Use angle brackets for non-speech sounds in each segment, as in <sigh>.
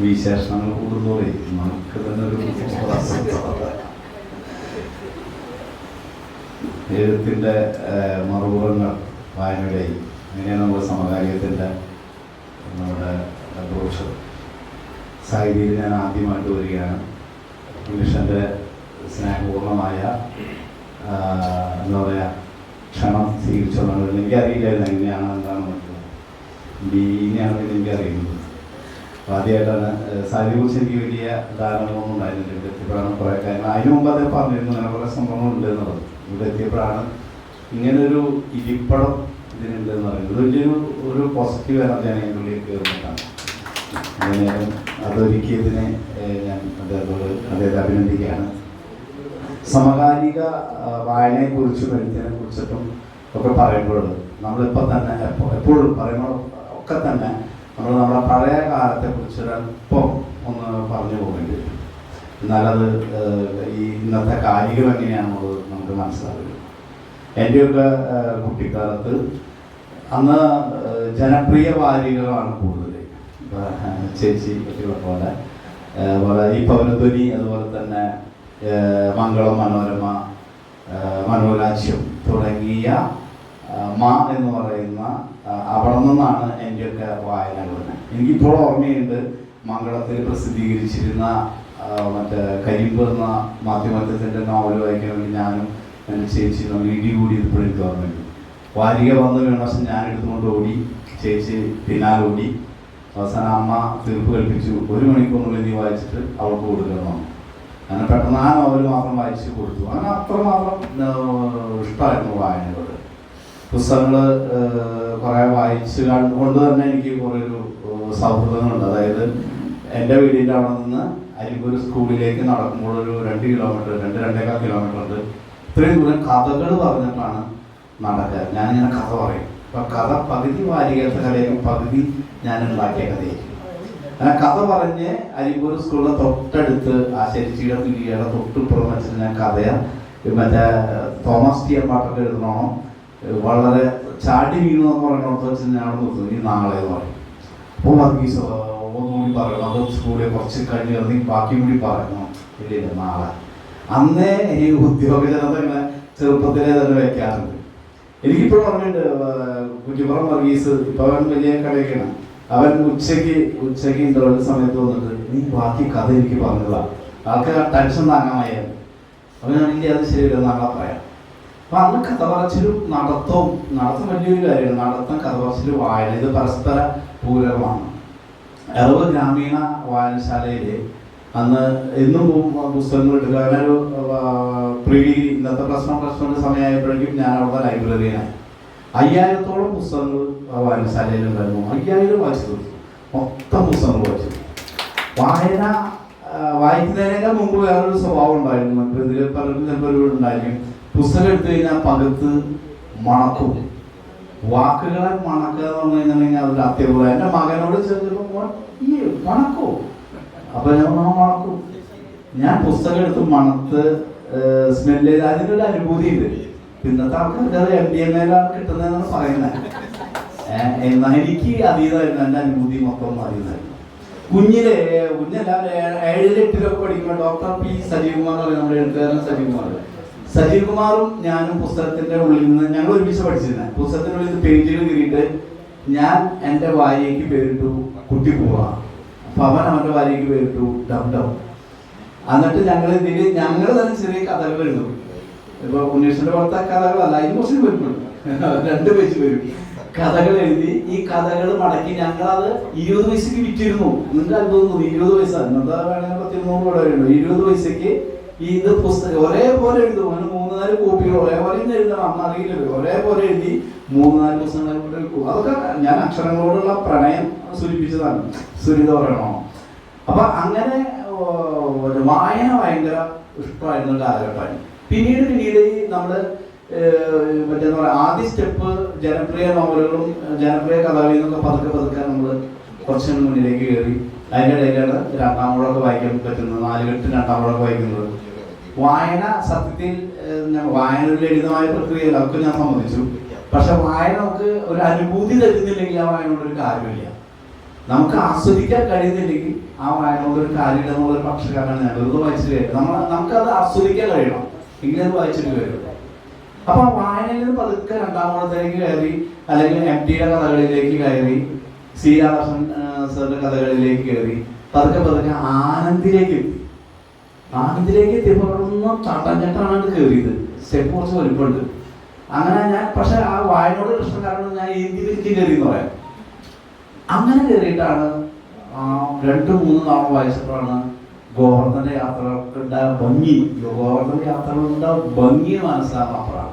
വിശേഷണങ്ങൾ കൂടുന്നതോടെ നമുക്ക് തന്നെ ഒരു. <laughs> എഴുത്തിന്റെ മറുപുറങ്ങൾ വായനയുടെയും അങ്ങനെയാണ് നമ്മുടെ സമകാലികത്തിന്റെ നമ്മുടെ ബ്രോഷർ സാഹിത്യയിൽ ഞാൻ ആദ്യമായിട്ട് വരികയാണ്. ഇംഗ്ലീഷിന്റെ സ്നേഹപൂർണമായ എന്താ പറയുക ക്ഷണം സ്വീകരിച്ചോളുന്നത് എനിക്കറിയില്ലായിരുന്നു എങ്ങനെയാണ് എന്താണെന്ന് എനിക്ക് എനിക്കറിയുന്നത് ആദ്യമായിട്ടാണ് കുറിച്ച് എനിക്ക് വലിയ ധാരണകളൊന്നും ഉണ്ടായിരുന്നില്ല. ഇവിടെ എത്തിയപ്പോഴാണ് കുറേ കാര്യങ്ങൾ. അതിന് മുമ്പ് അതേ പറഞ്ഞിരുന്നു അങ്ങനെ കുറേ സംഭവങ്ങളുണ്ട് എന്നുള്ളത് ഇവിടെ എത്തിയപ്പോഴാണ് ഇങ്ങനൊരു ഇരിപ്പടം ഇതിനുണ്ട് എന്ന് പറയുന്നത്. വലിയൊരു ഒരു പോസിറ്റീവ് എനർജിയാണ് എന്റെ ഉള്ളിൽ കയറുന്നതാണ്. എന്തായാലും അതൊരുക്കിയതിനെ ഞാൻ അദ്ദേഹത്തോട് അദ്ദേഹത്തെ അഭിനന്ദിക്കുകയാണ്. സമകാലിക വായനയെക്കുറിച്ച് എഴുത്തിനെ കുറിച്ചിട്ടും ഒക്കെ പറയുമ്പോൾ നമ്മളിപ്പോൾ തന്നെ എപ്പോഴും പറയുമ്പോൾ ഒക്കെ തന്നെ നമ്മൾ നമ്മുടെ പഴയ കാലത്തെ കുറിച്ച് അല്പം ഒന്ന് പറഞ്ഞു പോകേണ്ടി വരും. എന്നാലത് ഈ ഇന്നത്തെ കാര്യങ്ങൾ എങ്ങനെയാണെന്നുള്ളത് നമുക്ക് മനസ്സിലാവില്ല എന്റെയൊക്കെ കുട്ടിക്കാലത്ത് അന്ന് ജനപ്രിയ വാരികളാണ് കൂടുതൽ ചേച്ചി ഒക്കെയുള്ള പോലെ അതുപോലെ പോലെ ഈ പൗരധ്വനി അതുപോലെ തന്നെ മംഗളം മനോരമ മനോരാജ്യം തുടങ്ങിയ മ എന്ന് പറയുന്ന അവിടെ നിന്നാണ് എന്റെയൊക്കെ വായനകൾ എനിക്കിപ്പോൾ ഓർമ്മയുണ്ട് മംഗളത്തിൽ പ്രസിദ്ധീകരിച്ചിരുന്ന മറ്റേ കരിമ്പ് എന്ന മാധ്യമത്തിന്റെ നോവൽ വേണ്ടി ഞാനും എന്റെ ചേച്ചി ഇടി കൂടി ഇപ്പോഴെടുത്ത് ഓർമ്മയുണ്ട്. വാരിക വന്ന് വീണ പക്ഷെ ഞാൻ എടുത്തുകൊണ്ട് ഓടി ചേച്ചി പിന്നാലെ ഓടി. അവസാനം അമ്മ തീർപ്പ് കൽപ്പിച്ചു ഒരു മണിക്കൂറിനുള്ളിൽ നീ വായിച്ചിട്ട് അവൾക്ക് കൊടുക്കണം അങ്ങനെ പെട്ടെന്ന് ആ നോവൽ മാത്രം വായിച്ച് കൊടുത്തു. അങ്ങനെ അത്രമാത്രം ഇഷ്ടമായിരുന്നു വായനകൾ പുസ്തകങ്ങൾ കുറേ വായിച്ച് കണ്ടുകൊണ്ട് തന്നെ എനിക്ക് കുറേ ഒരു സൗഹൃദങ്ങളുണ്ട്. അതായത് എന്റെ വീടിന്റെ അവിടെ നിന്ന് അരിപ്പൂർ സ്കൂളിലേക്ക് നടക്കുമ്പോൾ ഒരു രണ്ട് കിലോമീറ്റർ രണ്ട് രണ്ടേക്കാൾ കിലോമീറ്റർ ഉണ്ട്. ഇത്രയും ദൂരം കഥകൾ പറഞ്ഞിട്ടാണ് നടക്കുക. ഞാനിങ്ങനെ കഥ പറയും. അപ്പൊ കഥ പകുതി വാരികേട്ട കഥയും പകുതി ഞാൻ ഉണ്ടാക്കിയ കഥയായിരിക്കും. ഞാൻ കഥ പറഞ്ഞ് അരിപ്പൂർ സ്കൂളിലെ തൊട്ടടുത്ത് ആശരിച്ചിയുടെ തുല്യയുടെ തൊട്ടിപ്പുറം വെച്ചിട്ട് ഞാൻ കഥയാണ് മറ്റേ തോമസ് ടി എം പാട്ടൊക്കെ എഴുതണോ വളരെ ചാടി വീണു എന്ന് പറയുന്നിടത്ത് വെച്ച് ഞാൻ അവിടെ നിർത്തുന്നു ഈ നാളെ എന്ന് പറയും. അപ്പോൾ വർഗീസ് ഒന്നുകൂടി പറയണം. അത് സ്കൂളിൽ കുറച്ച് കഴിഞ്ഞ് നീ ബാക്കി കൂടി പറയണം. ഇല്ലില്ല ഇല്ല നാളെ. അന്നേ ഈ ഉദ്യോഗജനത ഇങ്ങനെ ചെറുപ്പത്തിലെ തന്നെ വെക്കാറുണ്ട്. എനിക്കിപ്പോൾ പറഞ്ഞിട്ട് കുറ്റിപ്പുറം വർഗീസ് ഇപ്പൊ അവൻ വലിയ കടയൊക്കെയാണ് അവൻ ഉച്ചയ്ക്ക് ഉച്ചയ്ക്ക് ഇന്റർവെൽ സമയത്ത് വന്നിട്ട് നീ ബാക്കി കഥ എനിക്ക് പറഞ്ഞതാണ് ആൾക്കാർ ടെൻഷൻ താങ്ങാമായിരുന്നു ഇല്ല അത് ശരിയല്ല നാളെ പറയാം. അപ്പൊ അന്ന് കഥ പറച്ചിലും നടത്തവും നടത്തം വലിയൊരു കാര്യമാണ്. നടത്തം കഥ പറച്ചിലും വായന. ഇത് പരസ്പര പൂരകമാണ്. എറവ് ഗ്രാമീണ വായനശാലയിലെ അന്ന് എന്നും പുസ്തകങ്ങൾ എടുക്കുക അങ്ങനെ പ്രീ ഇന്നത്തെ പ്രശ്നം പ്രശ്നത്തിന്റെ സമയമായപ്പോഴേക്കും ഞാൻ അവിടെ ലൈബ്രറിയാണ് അയ്യായിരത്തോളം പുസ്തകങ്ങൾ വായനശാലയിൽ ഉണ്ടായിരുന്നു. അയ്യായിരം വായിച്ചു മൊത്തം പുസ്തകങ്ങൾ വായിച്ചു. വായന വായിക്കുന്നതിനേക്കാൾ മുമ്പ് വേറൊരു സ്വഭാവം ഉണ്ടായിരുന്നു. ഇതിൽ പലർക്കും ചിലപ്പോൾ ഒരു ഉണ്ടായിരിക്കും പുസ്തകം എടുത്തു കഴിഞ്ഞാൽ പകർത്ത് മണക്കും. വാക്കുകളെ മണക്കുക എന്ന് പറഞ്ഞു കഴിഞ്ഞിട്ടുണ്ടെങ്കിൽ അതൊരു അത്യപൂർവം. എന്റെ മകനോട് ചേർന്നപ്പോൾ ഈ മണക്കോ? അപ്പൊ ഞാൻ മണക്കും. ഞാൻ പുസ്തകം എടുത്ത് മണത്ത് സ്മെല്ല് ചെയ്ത് അതിനൊരു അനുഭൂതി ഉണ്ട്. ഇന്നത്തെ ആൾക്കാർക്ക് അത് എം ഡി എം എയിലാണ് കിട്ടുന്നതെന്നാണ് പറയുന്നത്. എന്നാ എനിക്ക് അതീതമായിരുന്നു. എന്റെ അനുഭൂതി മൊത്തം അറിയുന്നതായിരുന്നു കുഞ്ഞിലെ കുഞ്ഞെല്ലാവരും ഏഴിലെട്ടിലൊക്കെ പഠിക്കുമ്പോൾ ഡോക്ടർ പി സജീവ്കുമാർ നമ്മുടെ എഴുത്തുകാരൻ സജീവ്കുമാർ. സജീവ്കുമാറും ഞാനും പുസ്തകത്തിന്റെ ഉള്ളിൽ നിന്ന് ഞങ്ങൾ ഒരുമിച്ച് പഠിച്ചിരുന്ന. പുസ്തകത്തിന്റെ ഉള്ളിൽ നിന്ന് പേജുകൾ കീറിയിട്ട് ഞാൻ എന്റെ ഭാര്യയ്ക്ക് പേരിട്ടു കുട്ടിപ്പൂവ അപ്പൊ അവൻ അവന്റെ ഭാര്യയ്ക്ക് പേരിട്ടു ഡം ഡം. എന്നിട്ട് ഞങ്ങൾ ഇതിൽ ഞങ്ങൾ തന്നെ ചെറിയ കഥകൾ എഴുതും. ഇപ്പൊ ഉണ്ണീഷിന്റെ പോലത്തെ കഥകളല്ല അതിന് കുറച്ച് വരുന്നുണ്ട് രണ്ട് പേജ് വരും. കഥകൾ എഴുതി ഈ കഥകൾ മടക്കി ഞങ്ങളത് ഇരുപത് പൈസക്ക് വിറ്റിരുന്നു. നിങ്ങൾക്ക് അത്ഭുതം തോന്നി ഇരുപത് പൈസ. ഇന്നത്തെ വേണമെങ്കിൽ പത്തിരുന്നൂറ് രൂപ ഇരുപത് പൈസക്ക് ഇത് പുസ്തകം ഒരേപോലെ എഴുതും. മൂന്ന് നാല് കോപ്പികൾ ഒരേപോലെ എഴുതണം. അന്ന് അറിയില്ലല്ലോ. ഒരേപോലെ എഴുതി മൂന്ന് നാല് പുസ്തകങ്ങൾ കൊണ്ട് വെക്കും. അതൊക്കെ ഞാൻ അക്ഷരങ്ങളോടുള്ള പ്രണയം സൂചിപ്പിച്ചതാണ്. സുരിത പറയണോ? അപ്പൊ അങ്ങനെ വായന ഭയങ്കര ഇഷ്ടമായിരുന്ന കാലഘട്ടമായി പിന്നീട് പിന്നീട് നമ്മൾ മറ്റേ പറയാ ആദ്യ സ്റ്റെപ്പ് ജനപ്രിയ നോവലുകളും ജനപ്രിയ കഥകളിൽ പതുക്കെ പതുക്കെ നമ്മൾ കുറച്ച് മുന്നിലേക്ക് കയറി. അതിന്റെ ഇടയിലാണ് രണ്ടാം മുഴക്ക് വായിക്കാൻ പറ്റുന്നത്. നാലുകെട്ട് രണ്ടാം മുഴക്ക് വായിക്കുന്നത്. വായന സത്യത്തിൽ വായന ഒരു ലളിതമായ പ്രക്രിയയല്ല അതൊക്കെ ഞാൻ സമ്മതിച്ചു. പക്ഷെ വായന നമുക്ക് ഒരു അനുഭൂതി തരുന്നില്ലെങ്കിൽ ആ വായന ഒരു കാര്യമില്ല. നമുക്ക് ആസ്വദിക്കാൻ കഴിയുന്നില്ലെങ്കിൽ ആ വായന കൊണ്ട് ഒരു കാര്യം എന്നുള്ളൊരു പക്ഷക്കാരനാണ് ഞാൻ. വെറുതെ വായിച്ചിട്ട് നമ്മൾ നമുക്കത് ആസ്വദിക്കാൻ കഴിയണം. എങ്കിലും അത് വായിച്ചിട്ട് വരും അപ്പൊ ആ വായനയിൽ നിന്ന് പതുക്കെ രണ്ടാം കയറി അല്ലെങ്കിൽ എം ടിയുടെ കഥകളിലേക്ക് കയറി സി രാധാകൃഷ്ണൻ സാറിന്റെ കഥകളിലേക്ക് കയറി പതുക്കെ പതുക്കെ ആനന്ദിലേക്ക് എത്തി. ആനന്ദിലേക്ക് എത്തിയപ്പോൾ അവിടെ നിന്ന് ചട്ടഞ്ചട്ടാണ് കയറിയത് സ്റ്റെപ്പ് കുറച്ച് വലുപ്പമുണ്ട്. അങ്ങനെ ഞാൻ പക്ഷെ ആ വായനോട് ഇഷ്ടം കാരണം ഞാൻ ഹിന്ദി തിരിച്ച് കയറി എന്ന് പറയാം. അങ്ങനെ കയറിയിട്ടാണ് രണ്ട് മൂന്ന് തവണ വായിച്ചപ്പോഴാണ് ഗോവർദ്ധന്റെ യാത്രകളുടെ ഭംഗി ഗോവർദ്ധന്റെ യാത്രകളുടെ ഭംഗി മനസ്സിലാകുന്നപ്പോഴാണ്.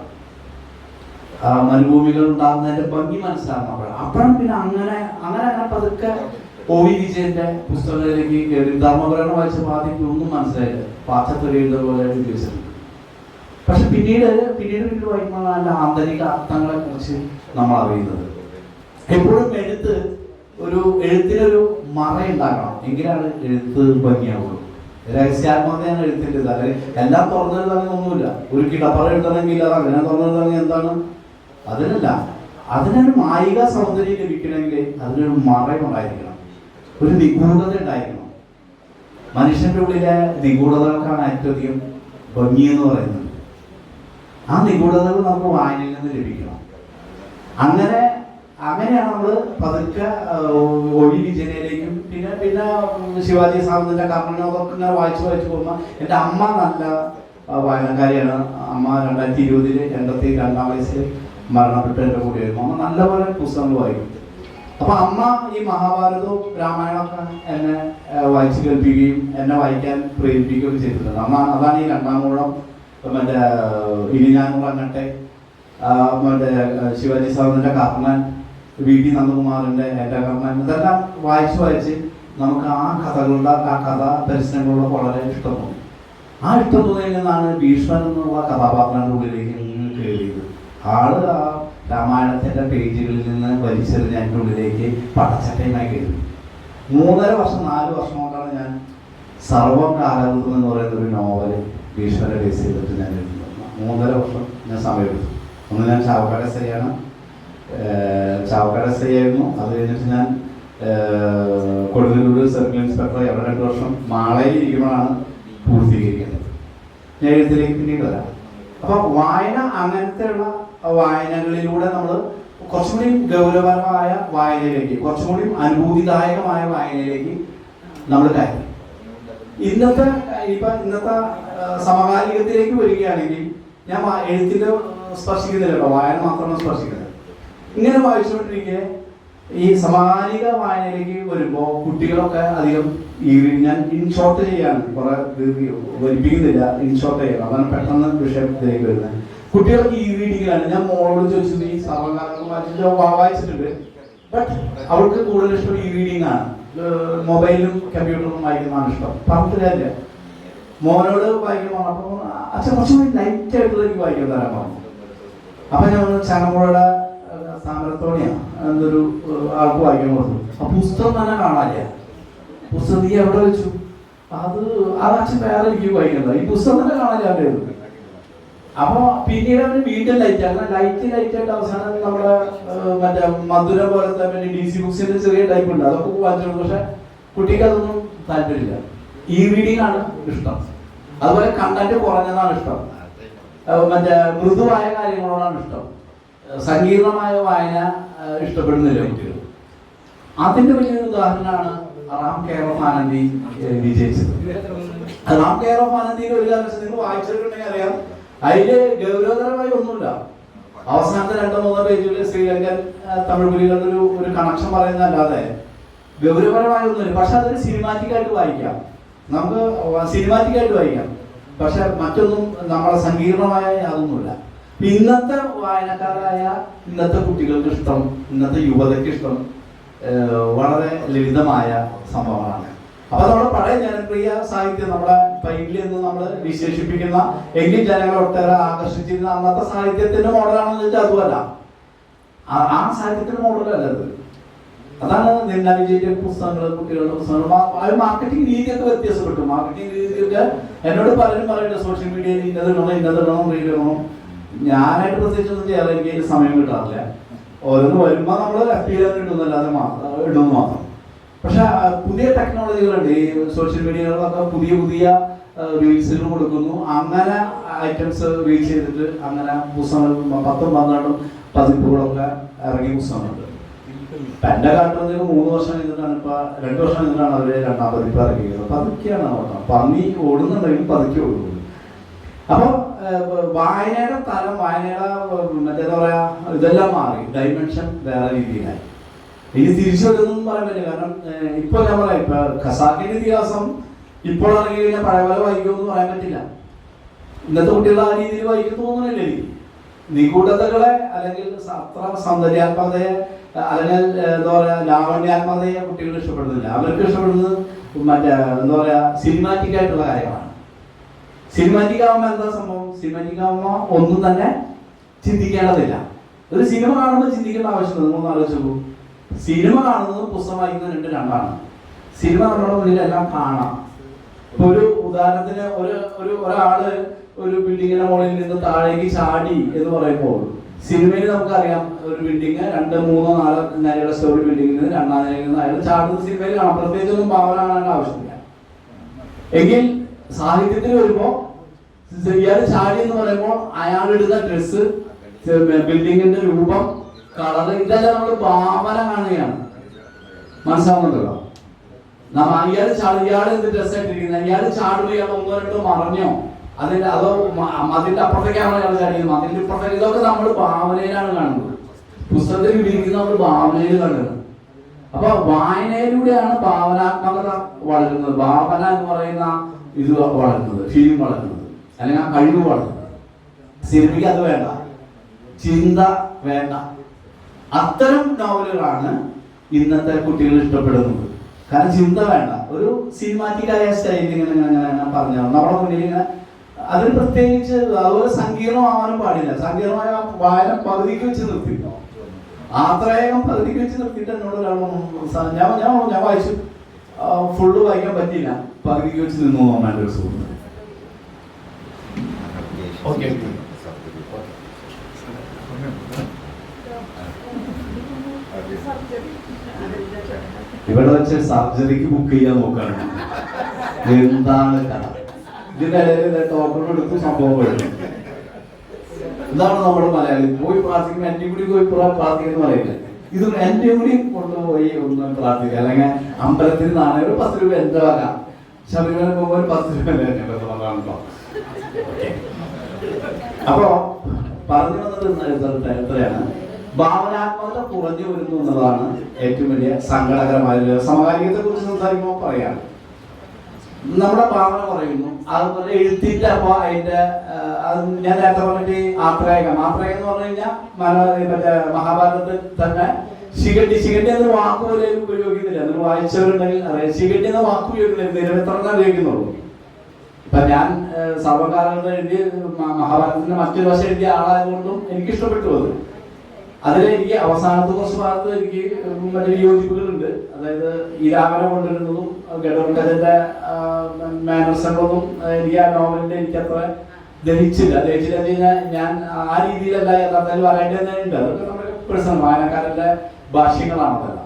ആ മരുഭൂമികൾ ഉണ്ടാകുന്നതിന്റെ ഭംഗി മനസ്സിലാകുന്ന അപ്പുറം അപ്പുറം പിന്നെ അങ്ങനെ അങ്ങനെ അങ്ങനെ പതുക്കെ ഒ വി വിജയന്റെ പുസ്തകങ്ങളിലേക്ക് കയറി ധർമ്മപുരാണം വായിച്ചപ്പോൾ ആദ്യം ഒന്നും മനസ്സിലായില്ല. പാച്ചത്തൊലിയുടെ പോലെ വിചാരിച്ചിട്ടുണ്ട് പക്ഷെ പിന്നീട് പിന്നീട് പിന്നീട് വായിക്കുമ്പോഴാണ് ആന്തരിക അർത്ഥങ്ങളെ കുറിച്ച് നമ്മൾ അറിയുന്നത്. എപ്പോഴും എഴുത്ത് ഒരു എഴുത്തിനൊരു മറ ഉണ്ടാക്കണം എങ്കിലാണ് എഴുത്ത് ഭംഗിയാവുള്ളൂ രഹസ്യാത്മകതയാണ് എഴുത്തിന്റെ ഇത് അല്ലെങ്കിൽ എല്ലാം തുറന്നെഴുതാണെങ്കിൽ ഒന്നുമില്ല. ഒരു കിടപ്പറ എഴുതണമെങ്കിൽ അത് അങ്ങനെ തുറന്നെഴുതാണെങ്കിൽ എന്താണ്? അതിനല്ല. അതിനൊരു മായിക സൗന്ദര്യം ലഭിക്കണമെങ്കിൽ അതിനൊരു മറയുണ്ടായിരിക്കണം ഒരു നിഗൂഢത ഉണ്ടായിരിക്കണം. മനുഷ്യന്റെ ഉള്ളിലെ നിഗൂഢതകൾക്കാണ് ഏറ്റവും അധികം ഭംഗി എന്ന് പറയുന്നത്. ആ നിഗൂഢതകൾ നമുക്ക് വായനയിൽ നിന്ന് ലഭിക്കണം. അങ്ങനെ അങ്ങനെയാണ് നമ്മൾ പതുക്കെ ഒഴി വിജയനയിലേക്കും പിന്നെ പിന്നെ ശിവാജി സാമന്തിന്റെ കർമ്മങ്ങളൊക്കെ ഇങ്ങനെ വായിച്ചു വായിച്ചു പോകുമ്പോൾ എന്റെ അമ്മ നല്ല വായനക്കാരിയാണ്. അമ്മ രണ്ടായിരത്തി ഇരുപതിൽ എൺപത്തി രണ്ടാം വയസ്സിൽ മരണപ്പെട്ട എന്റെ കൂടെയായിരുന്നു. അമ്മ നല്ലപോലെ പുസ്തകങ്ങൾ വായിക്കും. അപ്പൊ അമ്മ ഈ മഹാഭാരതവും രാമായണമൊക്കെ എന്നെ വായിച്ചു കേൾപ്പിക്കുകയും എന്നെ വായിക്കാൻ പ്രേരിപ്പിക്കുകയും ചെയ്തിട്ടുണ്ട്. അമ്മ അതാണ് ഈ രണ്ടാം മൂളം മറ്റേ ഇനി ഞാൻ പറഞ്ഞട്ടെ മറ്റേ ശിവാജി സാറിന്റെ കർണൻ വി ടി നന്ദകുമാറിന്റെ എന്റെ കർണൻ ഇതെല്ലാം വായിച്ച് വായിച്ച് നമുക്ക് ആ കഥകളുടെ ആ കഥ പരിസരങ്ങളോട് വളരെ ഇഷ്ടം തോന്നി. ആ ഇഷ്ടം തോന്നിയിൽ നിന്നാണ് ഭീഷ്മൻ എന്നുള്ള കഥാപാത്രങ്ങളുടെ ഉള്ളിലേക്ക് കയറിയത്. ആൾ ആ രാമായണത്തിന്റെ പേജുകളിൽ നിന്ന് വലിച്ചെറിഞ്ഞ എന്റെ ഉള്ളിലേക്ക് പടച്ചട്ടയുമായി കയറി. മൂന്നര വർഷം നാല് വർഷം കൊണ്ടാണ് ഞാൻ സർവം കാലഘട്ടം എന്ന് പറയുന്ന ഒരു നോവൽ ഈശ്വര ബേസ് ചെയ്തിട്ട് ഞാൻ എഴുതുന്നത് മൂന്നര വർഷം ഞാൻ സമയമെടുത്തു. ഒന്ന് ഞാൻ ചാവക്കാട് എസ് അത് കഴിഞ്ഞിട്ട് ഞാൻ കൊടുങ്ങല്ലൂർ സർക്കിൾ ഇൻസ്പെക്ടർ അവിടെ രണ്ട് വർഷം മാളയിൽ ഇരിക്കുമ്പോഴാണ് പൂർത്തീകരിക്കുന്നത് ഞാൻ എഴുത്തിലേക്ക് പിന്നീട് വരാം. അപ്പൊ വായന അങ്ങനത്തെയുള്ള വായനകളിലൂടെ നമ്മൾ കുറച്ചുകൂടി കൂടി ഗൗരവപരമായ വായനയിലേക്ക് കുറച്ചും കൂടി അനുഭൂതിദായകമായ വായനയിലേക്ക് നമ്മൾ കയറി. ഇന്നത്തെ ഇപ്പൊ ഇന്നത്തെ സമകാലികത്തിലേക്ക് വരികയാണെങ്കിൽ ഞാൻ എഴുത്തിന്റെ സ്പർശിക്കുന്നില്ല കേട്ടോ. വായന മാത്രമാണ് സ്പർശിക്കുന്നത്. ഇങ്ങനെ വായിച്ചുകൊണ്ടിരിക്കെ ഈ സമകാലിക വായനയിലേക്ക് വരുമ്പോൾ കുട്ടികളൊക്കെ അധികം ഈ ഞാൻ ഇൻഷോർട്ട് ചെയ്യാണ് കുറെ വലിപ്പിക്കുന്നില്ല ഇൻഷോർട്ട് ചെയ്യണം അതാണ് പെട്ടെന്ന് വിഷയത്തിലേക്ക് വരുന്നത്. കുട്ടികൾക്ക് ഈ റീഡിങ്ങിലാണ് ഞാൻ മോളോട് ചോദിച്ചത് ഈ വായിച്ചിട്ട് വായിച്ചിട്ടുണ്ട്. ബട്ട് അവൾക്ക് കൂടുതൽ ഇഷ്ടം ഈ റീഡിംഗ് ആണ്. മൊബൈലും കമ്പ്യൂട്ടറും വായിക്കുന്നതാണ് ഇഷ്ടം. പറഞ്ഞില്ല മോനോട് വായിക്കണം അപ്പൊ അച്ഛൻ കുറച്ചുകൂടി ലൈറ്റ് ആയിട്ടുള്ള വായിക്കാൻ തരാൻ പറഞ്ഞു. അപ്പൊ ഞാൻ ചങ്ങമ്പുഴയുടെ സാമരത്തോടെയാണ് എന്തൊരു ഏഹ്, ആൾക്ക് വായിക്കാൻ കൊടുത്തു. ആ പുസ്തകം തന്നെ കാണാനില്ല. പുസ്തകം നീ എവിടെ വെച്ചു? അത് അത് അച്ഛൻ വേറെ എനിക്ക് വായിക്കണ്ട ഈ പുസ്തകം തന്നെ കാണാനില്ല അവരുടെ. അപ്പൊ പിന്നീട് അവന് വീണ്ടും ലൈറ്റ് അങ്ങനെ ലൈറ്റ് ലൈറ്റ് ആയിട്ട് അവസാനം നമ്മുടെ മറ്റേ മധുര പോലത്തെ പിന്നെ ഡി സി ബുക്സിന്റെ ചെറിയ ടൈപ്പ് ഉണ്ട്. അതൊക്കെ വായിച്ചു പക്ഷെ കുട്ടിക്ക് അതൊന്നും താല്പര്യമില്ല. ഇ റീഡിംഗ് ആണ് ഇഷ്ടം. അതുപോലെ കണ്ടന്റ് കുറഞ്ഞതാണ് ഇഷ്ടം. മറ്റേ മൃദുവായ കാര്യങ്ങളോടാണ് ഇഷ്ടം. സങ്കീർണമായ വായന ഇഷ്ടപ്പെടുന്ന ഇഷ്ടപ്പെടുന്നില്ല കുട്ടികൾ അതിന്റെ വലിയൊരു ഉദാഹരണമാണ് റാം കെയർ ആനന്ദി വിജയിച്ചത്. റാം കെയർ ഓഫ് ഒരു കാര്യം നിങ്ങൾ വായിച്ചിട്ടുണ്ടെങ്കിൽ അറിയാം. അതിൽ ഗൗരവതരമായി ഒന്നുമില്ല. അവസാനത്തെ രണ്ടോ മൂന്നോ പേജുകളിൽ ശ്രീലങ്കൻ തമിഴ് പുലികളുടെ ഒരു ഒരു കണക്ഷൻ പറയുന്നതല്ലാതെ ഗൗരവപരമായ ഒന്നുമില്ല. പക്ഷെ അതൊരു സിനിമാറ്റിക് ആയിട്ട് വായിക്കാം. നമുക്ക് സിനിമാറ്റിക് ആയിട്ട് വായിക്കാം. പക്ഷെ മറ്റൊന്നും നമ്മളെ സങ്കീർണമായ യാതൊന്നുമില്ല. ഇന്നത്തെ വായനക്കാരായ ഇന്നത്തെ കുട്ടികൾക്ക് ഇഷ്ടം ഇന്നത്തെ യുവതയ്ക്ക് ഇഷ്ടം വളരെ ലളിതമായ സംഭവങ്ങളാണ്. അപ്പൊ നമ്മുടെ പഴയ ജനപ്രിയ സാഹിത്യം നമ്മുടെ പൈങ്കിളി എന്ന് നമ്മൾ വിശേഷിപ്പിക്കുന്ന എങ്കിൽ ജനങ്ങളെ ഒട്ടേറെ ആകർഷിച്ചിരുന്ന അന്നത്തെ സാഹിത്യത്തിന്റെ മോഡലാണെന്ന് വെച്ചാൽ അതുമല്ല. ആ- സാഹിത്യത്തിന്റെ മോഡലല്ല അത്. അതാണ് നിന്ന വിജയിന്റെ പുസ്തകങ്ങൾ കുട്ടികളുടെ പുസ്തകങ്ങൾ. ആ മാർക്കറ്റിംഗ് രീതിയൊക്കെ വ്യത്യാസപ്പെട്ടു. മാർക്കറ്റിംഗ് രീതിയൊക്കെ എന്നോട് പലരും പറയുന്നത് സോഷ്യൽ മീഡിയയിൽ ഇന്നത് ഇടണം ഇന്നത് ഇടണം റീൽ ഞാനായിട്ട് പ്രത്യേകിച്ച് ഒന്നും ചെയ്യാറില്ല എനിക്ക് സമയം കിട്ടാറില്ല. ഓരോന്ന് വരുമ്പോൾ നമ്മൾ അപ്പീൽ ഇടുന്നല്ലാതെ മാത്രം ഇടുന്നു മാത്രം. പക്ഷെ പുതിയ ടെക്നോളജികളുണ്ട് ഈ സോഷ്യൽ മീഡിയകളിലൊക്കെ പുതിയ പുതിയ റീൽസുകൾ കൊടുക്കുന്നു. അങ്ങനെ ഐറ്റംസ് റീൽസ് ചെയ്തിട്ട് അങ്ങനെ പുസ്തകങ്ങൾ പത്തും പന്ത്രണ്ടും പതിപ്പുകളൊക്കെ ഇറങ്ങിയ പുസ്തകങ്ങളുണ്ട്. എന്റെ കാലത്തിൽ മൂന്ന് വർഷം കഴിഞ്ഞിട്ടാണ് ഇപ്പൊ രണ്ട് വർഷം കഴിഞ്ഞിട്ടാണ് അവർ രണ്ടാം പതിപ്പ് ഇറങ്ങിയത് പതുക്കെയാണ് ഓട്ടം പന്നി ഓടുന്നുണ്ടെങ്കിൽ പതുക്കെ ഓടുന്നു അപ്പൊ വായനയുടെ തലം വായനയുടെ മറ്റേതാ പറയാ ഇതെല്ലാം മാറി. ഡൈമെൻഷൻ വേറെ രീതിയിലായി. ഇനി തിരിച്ചു വരുന്നൊന്നും പറയാൻ പറ്റില്ല. കാരണം ഇപ്പൊ ഞാൻ പറയാം ഇപ്പൊ ഖസാക്കിന്റെ ഇതിഹാസം ഇപ്പോൾ ഇറങ്ങി കഴിഞ്ഞാൽ പഴയ പോലെ വായിക്കുമെന്ന് പറയാൻ പറ്റില്ല. ഇന്നത്തെ കുട്ടികൾ ആ രീതിയിൽ വായിക്കുന്നു തോന്നുന്നില്ലേ നിഗൂഢതകളെ അല്ലെങ്കിൽ അത്ര സൗന്ദര്യാത്മകതയെ അല്ലെങ്കിൽ എന്താ പറയാ ലാവണ്യാത്മകതയെ കുട്ടികൾ ഇഷ്ടപ്പെടുന്നില്ല. അവർക്ക് ഇഷ്ടപ്പെടുന്നത് മറ്റേ എന്താ പറയാ സിനിമാറ്റിക് ആയിട്ടുള്ള കാര്യമാണ് സിനിമാറ്റിക് ആവുമ്പോൾ എന്താ സംഭവം? സിനിമാറ്റിക് ആവുമ്പോൾ ഒന്നും തന്നെ ചിന്തിക്കേണ്ടതില്ല. ഒരു സിനിമ കാണുമ്പോൾ ചിന്തിക്കേണ്ട ആവശ്യമില്ല. നിങ്ങൾ ആലോചിച്ചു നോക്കൂ. സിനിമ കാണുന്നതും പുസ്തകം വായിക്കുന്നതും രണ്ട് രണ്ടാണ്. സിനിമ നമ്മുടെ മുന്നിൽ എല്ലാം കാണാം. ഇപ്പൊ ഒരു ഉദാഹരണത്തിന് ഒരു ഒരു ഒരാൾ ഒരു ബിൽഡിങ്ങിന്റെ മുകളിൽ നിന്ന് താഴേക്ക് ചാടി എന്ന് പറയുമ്പോൾ സിനിമയിൽ നമുക്കറിയാം ഒരു ബിൽഡിങ് രണ്ട് മൂന്നോ നാലോ നിലയുടെ സ്റ്റോറി ബിൽഡിങ്ങിൽ നിന്ന് രണ്ടാം നിലയിൽ നിന്ന് അയാൾ ചാടുന്നത് സിനിമയിൽ കാണാം. പ്രത്യേകിച്ച് ഒന്നും ഭാവന കാണേണ്ട ആവശ്യമില്ല. എങ്കിൽ സാഹിത്യത്തിൽ വരുമ്പോ ഇയാൾ ചാടി എന്ന് പറയുമ്പോൾ അയാൾ ഇടുന്ന ഡ്രസ്സ് ബിൽഡിങ്ങിന്റെ രൂപം കളർ ഇതെല്ലാം നമ്മൾ ഭാവന കാണുകയാണ്. മനസ്സിലാവുന്നുണ്ടല്ലോ? നമ്മ അയാൾ ഇയാൾ എന്ത് ഡ്രസ് ഇട്ടിരിക്കുന്നത് ഇയാൾ ചാടുമ്പോൾ ഇയാൾ ഒന്നോ രണ്ടോ മറഞ്ഞോ? അതിന്റെ അതോ അതിന്റെ അപ്പുറത്തേക്കാണോ ഇയാൾ ചാടിയത്? മതിന്റെ ഇപ്പുറത്തേക്ക് ഇതൊക്കെ നമ്മൾ ഭാവനയിലാണ് കാണുന്നത്. പുസ്തകത്തിൽ വിരിക്കുന്ന നമ്മൾ ഭാവനയിൽ കാണുന്നത്. അപ്പൊ വായനയിലൂടെയാണ് ഭാവനാത്മകത വളരുന്നത്. ഭാവന എന്ന് പറയുന്ന ഇത് വളരുന്നത് ഫീലിംഗ് വളരുന്നത്. അല്ലെങ്കിൽ ആ കഴിവ് വളരുന്നത്. സിനിമയ്ക്ക് അത് വേണ്ട. ചിന്ത വേണ്ട. അത്തരം നോവലുകളാണ് ഇന്നത്തെ കുട്ടികൾ ഇഷ്ടപ്പെടുന്നത്. കാരണം ചിന്ത വേണ്ട. ഒരു സിനിമാറ്റിക് ആയ സ്റ്റൈൽ ഇങ്ങനെ ഇങ്ങനെ പറഞ്ഞു നമ്മുടെ മുന്നിൽ ഇങ്ങനെ അതിന് പ്രത്യേകിച്ച് അതുപോലെ സങ്കീർണമാവാനും പാടില്ല. സങ്കീർണമായ വായന പകുതിക്ക് വെച്ച് നിർത്തി ആത്രേയം പകുതിക്ക് വെച്ച് നിർത്തിയിട്ട് എന്നോട് ഒരാൾ ഞാൻ ഞാൻ ഞാൻ വായിച്ചു. ഫുള്ള് വായിക്കാൻ പറ്റിയില്ല. പകുതിക്ക് വെച്ച് നിന്നു എന്റെ ഒരു സുഹൃത്ത്. ഓക്കെ. ഇവിടെ വെച്ച് സർജറിക്ക് ബുക്ക് ചെയ്യാൻ നോക്കാണ്. എന്താണ് കഥ? ഇതിന്റെ ടോക്കൺ എടുത്ത് സംഭവം വരുന്നു ഇതാണ് നമ്മുടെ മലയാളി. പോയി പ്രാർത്ഥിക്കുന്ന എന്റെ കൂടി പോയി പ്രാ- പ്രാർത്ഥിക്കുന്ന പറയില്ല. ഇത് എന്റെ കൂടി കൊണ്ടുപോയി ഒന്ന് പ്രാർത്ഥിക്കുക. അല്ലെങ്കിൽ അമ്പലത്തിൽ നിന്നാണ് ഒരു പത്ത് രൂപ എന്റെ വക. ശബരിമല പോകുമ്പോൾ ഒരു പത്ത് രൂപ വരാണല്ലോ അപ്പോ പറഞ്ഞു വന്നത് എത്രയാണ്? ഭാവനാത്മകത കുറഞ്ഞു വരുന്നു എന്നതാണ് ഏറ്റവും വലിയ സങ്കടകരമായ സമകാലികത്തെ കുറിച്ച് സംസാരിക്കുമ്പോൾ പറയാം നമ്മുടെ ഭാവന കുറയുന്നു അതുപോലെ എഴുത്തിന്റെ അപ്പൊ അതിന്റെ ഞാൻ നേരത്തെ പറഞ്ഞിട്ട് ആത്രായക ആത്രേയം എന്ന് പറഞ്ഞു കഴിഞ്ഞാൽ മറ്റേ മഹാഭാരതത്തിൽ തന്നെ ശിഖണ്ഡി ശിഖണ്ഡി എന്ന വാക്ക് പോലെ ഉപയോഗിക്കുന്നില്ല. അതിൽ വായിച്ചവരുണ്ടെങ്കിൽ അറിയാം ശിഖണ്ഡി എന്ന വാക്ക് ഉപയോഗിക്കുന്നില്ല. നിരവത്രന്നെ ഉപയോഗിക്കുന്നുള്ളൂ. ഇപ്പൊ ഞാൻ സർവകാലങ്ങളിൽ എഴുതി മഹാഭാരതത്തിന്റെ മറ്റൊരു വശം എഴുതിയ ആളായതുകൊണ്ടും എനിക്ക് ഇഷ്ടപ്പെട്ടു അത്. അതിൽ എനിക്ക് അവസാനത്തെ കുറച്ച് ഭാഗത്ത് എനിക്ക് മറ്റു വിയോജിപ്പുകളുണ്ട്. അതായത് ഈ രാമനെ കൊണ്ടുവരുന്നതും ഗഡോർക്കതിന്റെ മാനസങ്ങളൊന്നും എനിക്ക് ആ നോവലിന്റെ എനിക്ക് അത്ര ദഹിച്ചില്ല. ദഹിച്ചില്ല എന്ന് കഴിഞ്ഞാൽ ഞാൻ ആ രീതിയിലല്ല യഥാർത്ഥത്തിൽ പറയേണ്ടത് തന്നെ ഉണ്ട് അതൊക്കെ നമ്മുടെ പേഴ്സണൽ വായനക്കാരന്റെ ഭാഷ്യങ്ങളാണതല്ല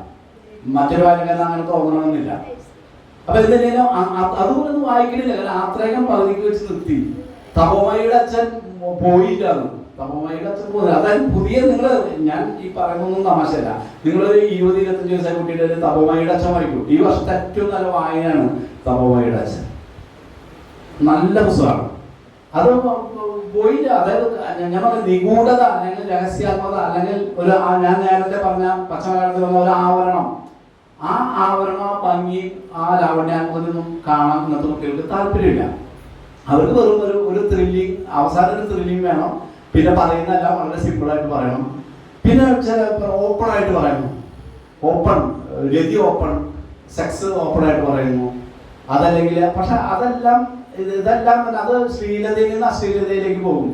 മറ്റൊരു വായനക്കാരൻ അങ്ങനെ തോന്നണമെന്നില്ല. അപ്പൊ എന്തെങ്കിലും അതുപോലെ ഒന്നും വായിക്കണില്ല. കാരണം പകുതിക്ക് വെച്ച് നിർത്തി. തപോമയുടെ അച്ഛൻ പോയിട്ടാണ് അച്ഛൻ അതായത് പുതിയ നിങ്ങൾ ഞാൻ ഈ പറയുന്നൊന്നും തമാശയല്ല. നിങ്ങളൊരു ഇരുപത് ഇരുപത്തഞ്ച് വയസ്സായ കുട്ടിയുടെ ഒരു തപോമയുടെ അച്ഛൻ വായിക്കും ഈ വർഷത്തെ ഏറ്റവും നല്ല വായനയാണ് തപോമയുടെ അച്ഛൻ നല്ല പുസ്തകമാണ്. അത് പോയില്ല. അതായത് ഞാൻ പറഞ്ഞ നിഗൂഢത അല്ലെങ്കിൽ രഹസ്യാത്മത അല്ലെങ്കിൽ ഒരു ഞാൻ നേരത്തെ പറഞ്ഞ പച്ചമലയാളത്തിൽ വന്ന ഒരു ആവരണം. ആ ആവരണം ആ ഭംഗി ആ ലാവണ്യാത്മതൊന്നും കാണാൻ ഇന്നത്തെ കുട്ടികൾക്ക് താല്പര്യമില്ല. അവർക്ക് വെറും ഒരു ഒരു ത്രില്ലിങ് അവസാനം ഒരു ത്രില്ലിങ് വേണം. പിന്നെ പറയുന്നതല്ല വളരെ സിമ്പിൾ ആയിട്ട് പറയണം. പിന്നെ ചില ഓപ്പൺ ആയിട്ട് പറയുന്നു. ഓപ്പൺ രതി ഓപ്പൺ സെക്സ് ഓപ്പൺ ആയിട്ട് പറയുന്നു. അതല്ലെങ്കിൽ പക്ഷെ അതെല്ലാം ഇതെല്ലാം അത് ശ്രീലതയിൽ നിന്ന് അശ്ലീലതയിലേക്ക് പോകും.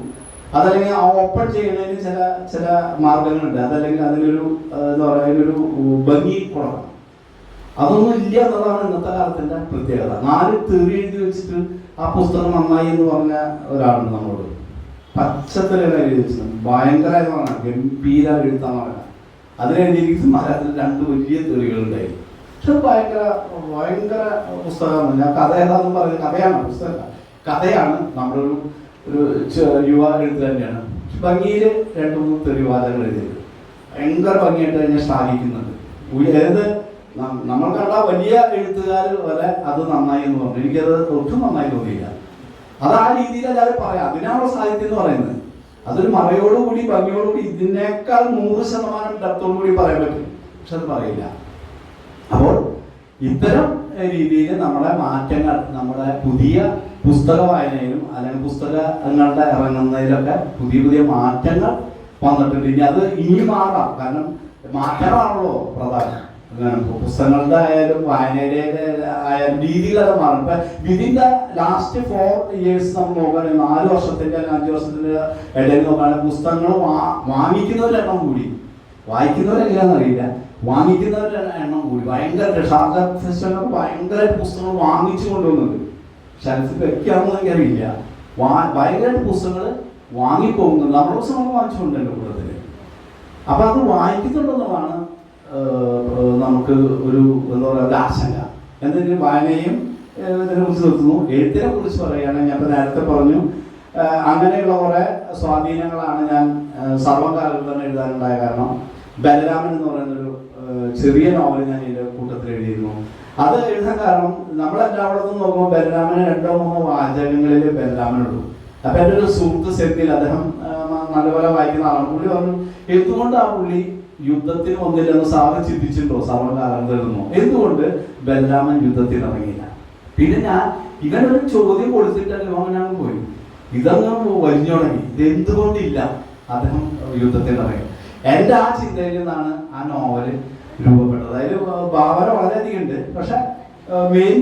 അതല്ലെങ്കിൽ ആ ഓപ്പൺ ചെയ്യുന്നതിന് ചില ചില മാർഗങ്ങളുണ്ട്. അതല്ലെങ്കിൽ അതിനൊരു എന്താ പറയുക അതിനൊരു ഭംഗി കുറവാണ്. അതൊന്നും ഇല്ല എന്നുള്ളതാണ് ഇന്നത്തെ കാലത്തിന്റെ പ്രത്യേകത. നാല് തെറി എഴുതി വെച്ചിട്ട് ആ പുസ്തകം നന്നായി എന്ന് പറഞ്ഞ ഒരാളുണ്ട് നമ്മളോട്. പച്ചത്തലാണ് എഴുതി വെച്ചത് ഭയങ്കര ഗംഭീര എഴുത്താണ് അതിലെഴുതിയിരിക്കുന്ന മലയാളത്തിൽ രണ്ട് വലിയ തെറികളുണ്ടായിരുന്നു പക്ഷെ ഭയങ്കര ഭയങ്കര പുസ്തകമാണ്. ഞാൻ കഥ ഏതാന്ന് പറയുന്നത് കഥയാണ് പുസ്തകമല്ല. കഥയാണ് നമ്മളൊരു ഒരു യുവ എഴുത്ത് തന്നെയാണ്. ഭംഗിയിൽ രണ്ട് മൂന്ന് തെളിവാദങ്ങൾ എഴുതിയത് ഭയങ്കര ഭംഗിയായിട്ട് അതിനെ ശ്ലാഘിക്കുന്നുണ്ട്. ഏത് നമ്മൾ കണ്ട വലിയ എഴുത്തുകാർ വരെ അത് നന്നായി എന്ന് പറഞ്ഞു. എനിക്കത് ഒട്ടും നന്നായി തോന്നിയില്ല. അത് ആ രീതിയിൽ എല്ലാവരും പറയാം. അതിനാണോ സാഹിത്യം എന്ന് പറയുന്നത്. അതൊരു മറയോടുകൂടി ഭംഗിയോടുകൂടി ഇതിനേക്കാൾ നൂറ് ശതമാനം ഡെപ്തോടു കൂടി പറയാൻ പറ്റും. പക്ഷെ അത് പറയില്ല. അപ്പോൾ ഇത്തരം രീതിയിൽ നമ്മളെ മാറ്റങ്ങൾ നമ്മുടെ പുതിയ പുസ്തക വായനയിലും അല്ലെങ്കിൽ പുസ്തകങ്ങളുടെ ഇറങ്ങുന്നതിലൊക്കെ പുതിയ പുതിയ മാറ്റങ്ങൾ വന്നിട്ടുണ്ട്. ഇനി അത് ഇനി മാറാം. കാരണം മാറ്റങ്ങളാണല്ലോ പ്രധാനം. പുസ്തകങ്ങളുടെ ആയാലും വായനയുടെ ആയാലും രീതികളൊക്കെ മാറും. ഇപ്പൊ വിതിന്റെ ലാസ്റ്റ് ഫോർ ഇയേഴ്സ് നമ്മൾ നോക്കുകയാണെങ്കിൽ നാല് വർഷത്തിന്റെ അല്ലെങ്കിൽ അഞ്ച് വർഷത്തിന്റെ ഇടയിൽ നോക്കുകയാണെങ്കിൽ പുസ്തകങ്ങൾ വാങ്ങിക്കുന്നവരുടെ എണ്ണം കൂടി. വായിക്കുന്നവരെങ്ങനെയാണെന്ന് അറിയില്ല. വാങ്ങിക്കുന്നവരുടെ എണ്ണം കൂടി. ഭയങ്കര ഷാർജ ഭയങ്കര പുസ്തകങ്ങൾ വാങ്ങിച്ചു കൊണ്ടുവന്നത് ഷെൽഫിൽ വെക്കാമെന്ന് എനിക്കറിയില്ല. വാ ഭയങ്കരമായിട്ട് പുസ്തകങ്ങൾ വാങ്ങിപ്പോകുന്നുണ്ട്. നമ്മുടെ പുസ്തകങ്ങൾ വാങ്ങിച്ചുകൊണ്ടല്ലോ കൂടുതൽ. അപ്പൊ അത് വായിക്കുന്നുണ്ടെന്നുള്ളതാണ് നമുക്ക് ഒരു എന്താ പറയുക ഒരു ആശങ്ക. എന്തെങ്കിലും വായനയും ഇതിനെക്കുറിച്ച് ഇതിനെ കുറിച്ച് നിർത്തുന്നു. എഴുത്തിനെ കുറിച്ച് പറയുകയാണെങ്കിൽ ഞാൻ നേരത്തെ പറഞ്ഞു. അങ്ങനെയുള്ള കുറെ സ്വാധീനങ്ങളാണ് ഞാൻ സർവകാലത്ത് തന്നെ എഴുതാനുണ്ടായ കാരണം. ബലരാമൻ എന്ന് പറയുന്നൊരു ചെറിയ നോവൽ ഞാൻ ഇതിന്റെ കൂട്ടത്തിൽ എഴുതിയിരുന്നു. അത് എഴുതാൻ കാരണം നമ്മളെല്ലായിടത്തും നോക്കുമ്പോൾ ബലരാമന് രണ്ടോ മൂന്നോ വാചകങ്ങളിൽ ബലരാമനുള്ളൂ. അപ്പൊ എന്റെ ഒരു സുഹൃത്ത് സെറ്റിൽ അദ്ദേഹം നല്ലപോലെ വായിക്കുന്ന ആളാണ്. പുള്ളി പറഞ്ഞു എന്തുകൊണ്ട് ആ പുള്ളി യുദ്ധത്തിന് വന്നില്ലെന്ന് സാറ് ചിന്തിച്ചിട്ടുണ്ടോ? സർവകാലം തരുന്നോ എന്തുകൊണ്ട്? ബലരാമൻ യുദ്ധത്തിൽ ഇറങ്ങിയില്ല. പിന്നെ ഞാൻ ഇവനൊരു ചോദ്യം കൊടുത്തിട്ടല്ലോ ഞാൻ പോയി. ഇതങ്ങ് വലിഞ്ഞു തുടങ്ങി ഇത് എന്തുകൊണ്ടില്ല അദ്ദേഹം യുദ്ധത്തിൽ ഇറങ്ങി. എന്റെ ആ ചിന്തയിൽ നിന്നാണ് ആ നോവൽ രൂപപ്പെട്ടത്. അതിൽ ഭാവന വളരെയധികം ഉണ്ട്. പക്ഷെ മെയിൻ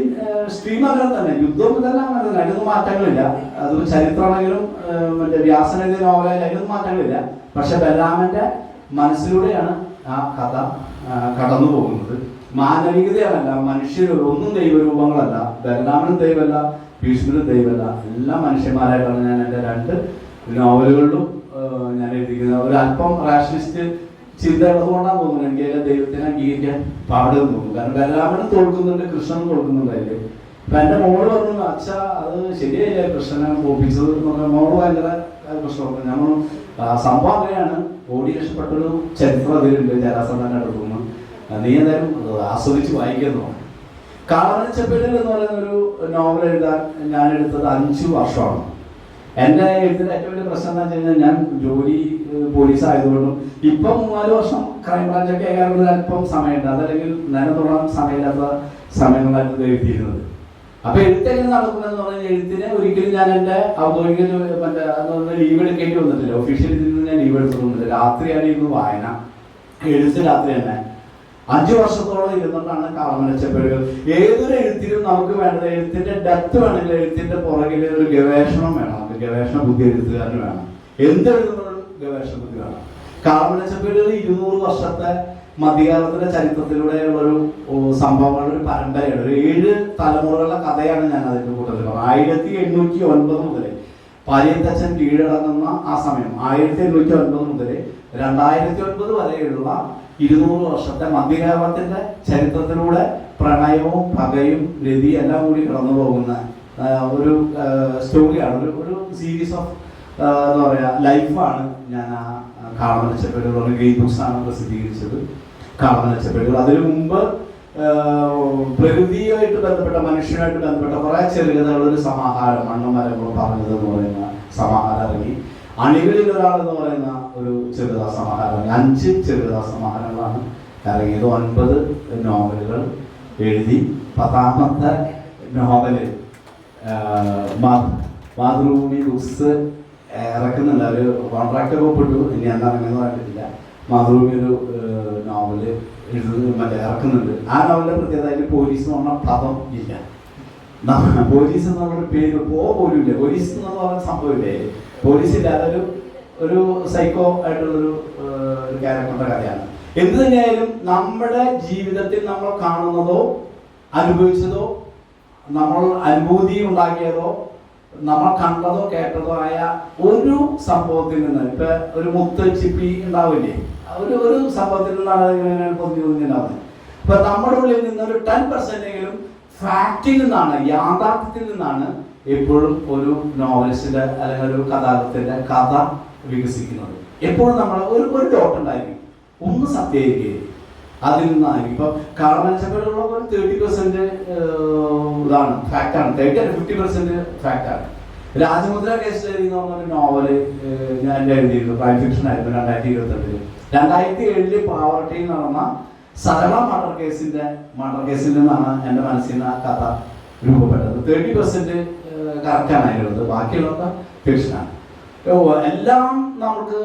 സ്ട്രീം അങ്ങനെ തന്നെ. യുദ്ധം ഇതെല്ലാം അങ്ങനെ തന്നെ. അതിനൊന്നും മാറ്റങ്ങളില്ല. അതൊരു ചരിത്രമാണെങ്കിലും മറ്റേ വ്യാസനെ നോവലായാലും അതിനൊന്നും മാറ്റങ്ങളില്ല. പക്ഷെ ബലരാമന്റെ മനസ്സിലൂടെയാണ് ആ കഥ കടന്നു പോകുന്നത്. മാനവികതയല്ല മനുഷ്യർ ഒന്നും ദൈവരൂപങ്ങളല്ല ബലരാമനും ദൈവമല്ല ഭീഷ്മനും ദൈവമല്ല എല്ലാം മനുഷ്യന്മാരായിട്ടാണ് ഞാൻ എന്റെ രണ്ട് നോവലുകളിലും ഞാൻ എഴുതിക്കുന്നത് ഒരു അല്പം റാഷനിസ്റ്റ് ചിന്ത ഉള്ളതുകൊണ്ടാണ് തോന്നുന്നത്. എനിക്ക് അതിലെ ദൈവത്തിനെ അംഗീകരിക്കാൻ പാടുമെന്ന് തോന്നുന്നു. കാരണം ബലരാമനും തോൽക്കുന്നുണ്ട് കൃഷ്ണനും തോൽക്കുന്നുണ്ട് അതിൽ. അപ്പൊ എന്റെ മോൾ പറഞ്ഞു അച്ഛ അത് ശരിയായില്ല? കൃഷ്ണനെ പറഞ്ഞാൽ മോൾ ഭയങ്കര പ്രശ്നമാണ്. ഞാൻ പറഞ്ഞു, "ആ, സംഭവം ഓടി രക്ഷപ്പെട്ടൊരു ചരിത്രം അതിലുണ്ട് ജലാസന്ധാന അടുത്തുനിന്ന് നീ എന്തായാലും ആസ്വദിച്ച് വായിക്കുന്നു. കാളനച്ചപ്പേടിൽ എന്ന് പറയുന്ന ഒരു നോവൽ എഴുതാൻ ഞാൻ എടുത്തത് അഞ്ചു വർഷമാണ്. എന്റെ എഴുത്തിന്റെ ഏറ്റവും വലിയ പ്രശ്നം എന്താ വെച്ച് കഴിഞ്ഞാൽ ഞാൻ ജോലി പോലീസ് ആയതുകൊണ്ടും ഇപ്പം മൂന്നാൽ വർഷം ക്രൈംബ്രാഞ്ചൊക്കെ ആകാനുള്ള അല്പം സമയമുണ്ട്. അതല്ലെങ്കിൽ തുടരാൻ സമയമില്ലാത്ത സമയങ്ങളായിരുന്നു ഇത് എഴുതിയിരുന്നത്. അപ്പൊ എഴുത്ത് എങ്ങനെ നടക്കുന്നതെന്ന് പറഞ്ഞാൽ എഴുത്തിനെ ഒരിക്കലും ഞാൻ എന്റെ ഔദ്യോഗിക മറ്റേ ലീവ് എടുക്കേണ്ടി വന്നിട്ടില്ല. ഒഫീഷ്യൽ നിന്ന് ഞാൻ ലീവ് എടുത്തിട്ടുണ്ട് രാത്രിയാണ് ഇരുന്ന് വായന. എഴുത്ത് രാത്രി തന്നെ. അഞ്ചു വർഷത്തോളം ഇരുന്നിട്ടാണ് കാളമനച്ചപ്പേടുകൾ ഏതൊരു എഴുത്തിലും നമുക്ക് വേണ്ട എഴുത്തിന്റെ ഡെപ്ത് വേണമെങ്കിൽ എഴുത്തിന്റെ പുറകിൽ ഒരു ഗവേഷണം വേണം. നമുക്ക് ഗവേഷണ ബുദ്ധി എഴുത്തുകാരന് വേണം. എന്ത് എഴുതുമ്പോഴും ഗവേഷണ ബുദ്ധി വേണം. കാളമനച്ചപ്പേടുകൾ ഇരുന്നൂറ് വർഷത്തെ മധ്യകാലത്തിന്റെ ചരിത്രത്തിലൂടെയുള്ള ഒരു ഓ, സംഭവങ്ങളുടെ ഒരു പരമ്പരയാണ്. ഒരു ഏഴ് തലമുറകളുടെ കഥയാണ് ഞാൻ അതിന്റെ കൂട്ടത്തിൽ ആയിരത്തി എണ്ണൂറ്റി ഒൻപത് മുതൽ പാലിയത്തച്ഛൻ കീഴടങ്ങുന്ന ആ സമയം ആയിരത്തി എണ്ണൂറ്റി ഒൻപത് മുതൽ രണ്ടായിരത്തി ഒൻപത് വരെയുള്ള ഇരുന്നൂറ് വർഷത്തെ മധ്യകാലത്തിന്റെ ചരിത്രത്തിലൂടെ പ്രണയവും പകയും രതി എല്ലാം കൂടി കടന്നു പോകുന്ന ഒരു സ്റ്റോറിയാണ് ഒരു ഒരു സീരീസ് ഓഫ് എന്താ പറയാ ലൈഫാണ് ഞാൻ ആ കാളമനച്ചപ്പേടുകൾ ഗ്രീൻ ബുക്സ് ആണ് പ്രസിദ്ധീകരിച്ചത് കാളമനച്ചപ്പേടുകൾ അതിനു മുമ്പ് പ്രകൃതിയുമായിട്ട് ബന്ധപ്പെട്ട മനുഷ്യനുമായിട്ട് ബന്ധപ്പെട്ട കുറെ ചെറുകഥകളുടെ ഒരു സമാഹാരം മണ്ണും മരങ്ങളും പറഞ്ഞത് എന്ന് പറയുന്ന സമാഹാരം ഇറങ്ങി. അണികളിൽ ഒരാൾ എന്ന് പറയുന്ന ഒരു ചെറുകഥാ സമാഹാരം. അഞ്ച് ചെറുകഥാ സമാഹാരങ്ങളാണ് ഇറങ്ങിയത്. ഒൻപത് നോവലുകൾ എഴുതി പത്താമത്തെ നോവൽ മാതൃഭൂമി ബുക്സ് ഇറക്കുന്നുണ്ട്. അവർ കോൺട്രാക്റ്റ് ഒപ്പിട്ടു. ഇനി എന്താ ഇറങ്ങുന്നത് കണ്ടിട്ടില്ല മാതൃഭൂമി ഒരു നോവൽ എഴുതുന്നത് മറ്റേ ഇറക്കുന്നുണ്ട്. ആ നോവലിന്റെ പ്രത്യേകത അതിൽ പോലീസ് എന്ന് പറഞ്ഞ പദം ഇല്ല. പോലീസ് എന്നുള്ള പേര് പോ പോലും ഇല്ല. പോലീസ് എന്ന് പറഞ്ഞ സംഭവമില്ലേ? പോലീസ് ഇല്ലാതെ ഒരു ഒരു സൈക്കോ ആയിട്ടുള്ളൊരു ഒരു കഥയാണ്. എന്ത് തന്നെയായാലും നമ്മുടെ ജീവിതത്തിൽ നമ്മൾ കാണുന്നതോ അനുഭവിച്ചതോ നമ്മൾ അനുഭൂതി ഉണ്ടാക്കിയതോ നമ്മൾ കണ്ടതോ കേട്ടതോ ആയ ഒരു സംഭവത്തിൽ നിന്ന് ഇപ്പൊ ഒരു മുത്ത് ചിപ്പി ഉണ്ടാവില്ലേ? ഒരു ഒരു സംഭവത്തിൽ നിന്നാണ് പൊന്തി പൊന്തി ഉണ്ടാവുന്നത്. നമ്മുടെ ഉള്ളിൽ നിന്ന് ഒരു ടെൻ പെർസെന്റെങ്കിലും ഫാക്റ്റിൽ നിന്നാണ് യാഥാർത്ഥ്യത്തിൽ നിന്നാണ് എപ്പോഴും ഒരു നോവലിസ്റ്റിന്റെ അല്ലെങ്കിൽ ഒരു കഥാകൃത്തിന്റെ കഥ വികസിക്കുന്നത്. എപ്പോഴും നമ്മൾ ഒരു ഒരു ഡോട്ട് ഉണ്ടായിരിക്കും. ഒന്ന് സത്യമായിരിക്കും അതിൽ നിന്നായിരിക്കും. ഇപ്പൊ കാർമൻസപ്പോഴുള്ള ഒരു തേർട്ടി പെർസെന്റ് ഇതാണ് ഫാക്റ്റാണ് തേർട്ടി അല്ല ഫിഫ്റ്റി പെർസെന്റ് ഫാക്റ്റാണ് രാജമുദ്ര കേസ് എന്ന് പറഞ്ഞ നോവൽ ഞാൻ എഴുതിയിരുന്നു. ക്രൈം ഫിക്ഷൻ ആയിരുന്നു രണ്ടായിരത്തി ഇരുപത്തെട്ടിൽ രണ്ടായിരത്തി ഏഴിൽ പാവർട്ടിയിൽ നടന്ന സരള മർഡർ കേസിന്റെ മർഡർ കേസിൽ നിന്നാണ് എന്റെ മനസ്സിൽ നിന്ന് ആ കഥ രൂപപ്പെട്ടത്. തേർട്ടി പെർസെന്റ് കറക്റ്റാണ് അതിലുള്ളത്. ബാക്കിയുള്ളതൊക്കെ ഫിക്ഷനാണ് എല്ലാം നമുക്ക്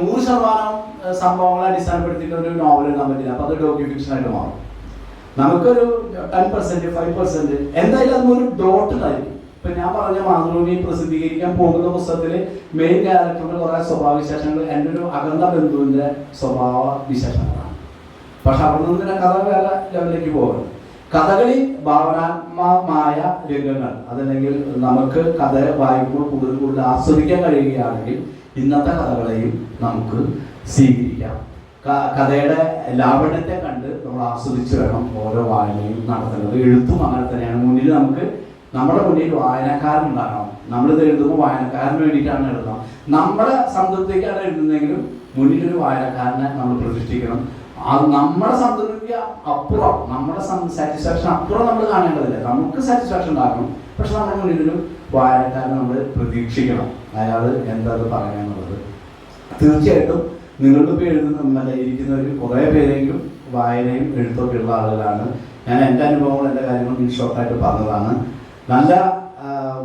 നൂറ് ശതമാനം സംഭവങ്ങളെ അടിസ്ഥാനപ്പെടുത്തിയിട്ട് ഒരു നോവൽ എഴുതാൻ പറ്റില്ല. അപ്പൊ അത് ഡോക്യു ഫിക്ഷൻ ആയിട്ട് മാറും. നമുക്കൊരു ടെൻ പെർസെന്റ് ഫൈവ് പെർസെന്റ് എന്തായാലും അതിനൊരു ഡോട്ട് ആയിരിക്കും ഇപ്പൊ ഞാൻ പറഞ്ഞ മാതൃഭൂമി പ്രസിദ്ധീകരിക്കാൻ പോകുന്ന പുസ്തകത്തിലെ മെയിൻ ക്യാരക്ടറിന്റെ കുറെ സ്വഭാവ വിശേഷങ്ങൾ എന്റെ ഒരു അകന്ന ബന്ധുവിന്റെ സ്വഭാവ വിശേഷങ്ങളാണ്. പക്ഷെ അവിടെ നിന്ന് തന്നെ കഥ വേറെ ലെവലിലേക്ക് പോകുന്നത് കഥകളി ഭാവനാത്മകമായ രംഗങ്ങൾ അതല്ലെങ്കിൽ നമുക്ക് കഥ വായിക്കുമ്പോൾ കൂടുതൽ കൂടുതൽ ആസ്വദിക്കാൻ കഴിയുകയാണെങ്കിൽ ഇന്നത്തെ കഥകളെയും നമുക്ക് സ്വീകരിക്കാം. കഥയുടെ ലാവണ്യത്തെ കണ്ട് നമ്മൾ ആസ്വദിച്ച് വേണം ഓരോ വായനയും നടത്തുന്നത്. എഴുത്തും അങ്ങനെ തന്നെയാണ്. മുന്നിൽ നമുക്ക് നമ്മുടെ മുന്നിൽ വായനക്കാരൻ ഉണ്ടാകണം. നമ്മളിത് എഴുതുമ്പോൾ വായനക്കാരന് വേണ്ടിയിട്ടാണ് എഴുതണം. നമ്മുടെ സംതൃപ്തിക്കാണ് എഴുതുന്നതെങ്കിലും മുന്നിലൊരു വായനക്കാരനെ നമ്മൾ പ്രതിഷ്ഠിക്കണം. അത് നമ്മുടെ സംതൃപ്തിക്ക് അപ്പുറം നമ്മുടെ സാറ്റിസ്ഫാക്ഷൻ അപ്പുറം നമ്മൾ കാണേണ്ടതില്ല. നമുക്ക് സാറ്റിസ്ഫാക്ഷൻ ഉണ്ടാക്കണം പക്ഷെ നമ്മുടെ മുന്നിലൊരു വായനക്കാരനെ നമ്മൾ പ്രതീക്ഷിക്കണം. അയാൾ എന്താ പറയാന്നുള്ളത് തീർച്ചയായിട്ടും നിങ്ങളുടെ എഴുതുന്ന മറ്റേ ഇരിക്കുന്നവർ കുറേ പേരെങ്കിലും വായനയും എഴുത്തൊക്കെ ഉള്ള ആളുകളാണ്. ഞാൻ എന്റെ അനുഭവങ്ങൾ എന്റെ കാര്യങ്ങൾ ഈ ഷോർട്ടായിട്ട് പറഞ്ഞതാണ്. നല്ല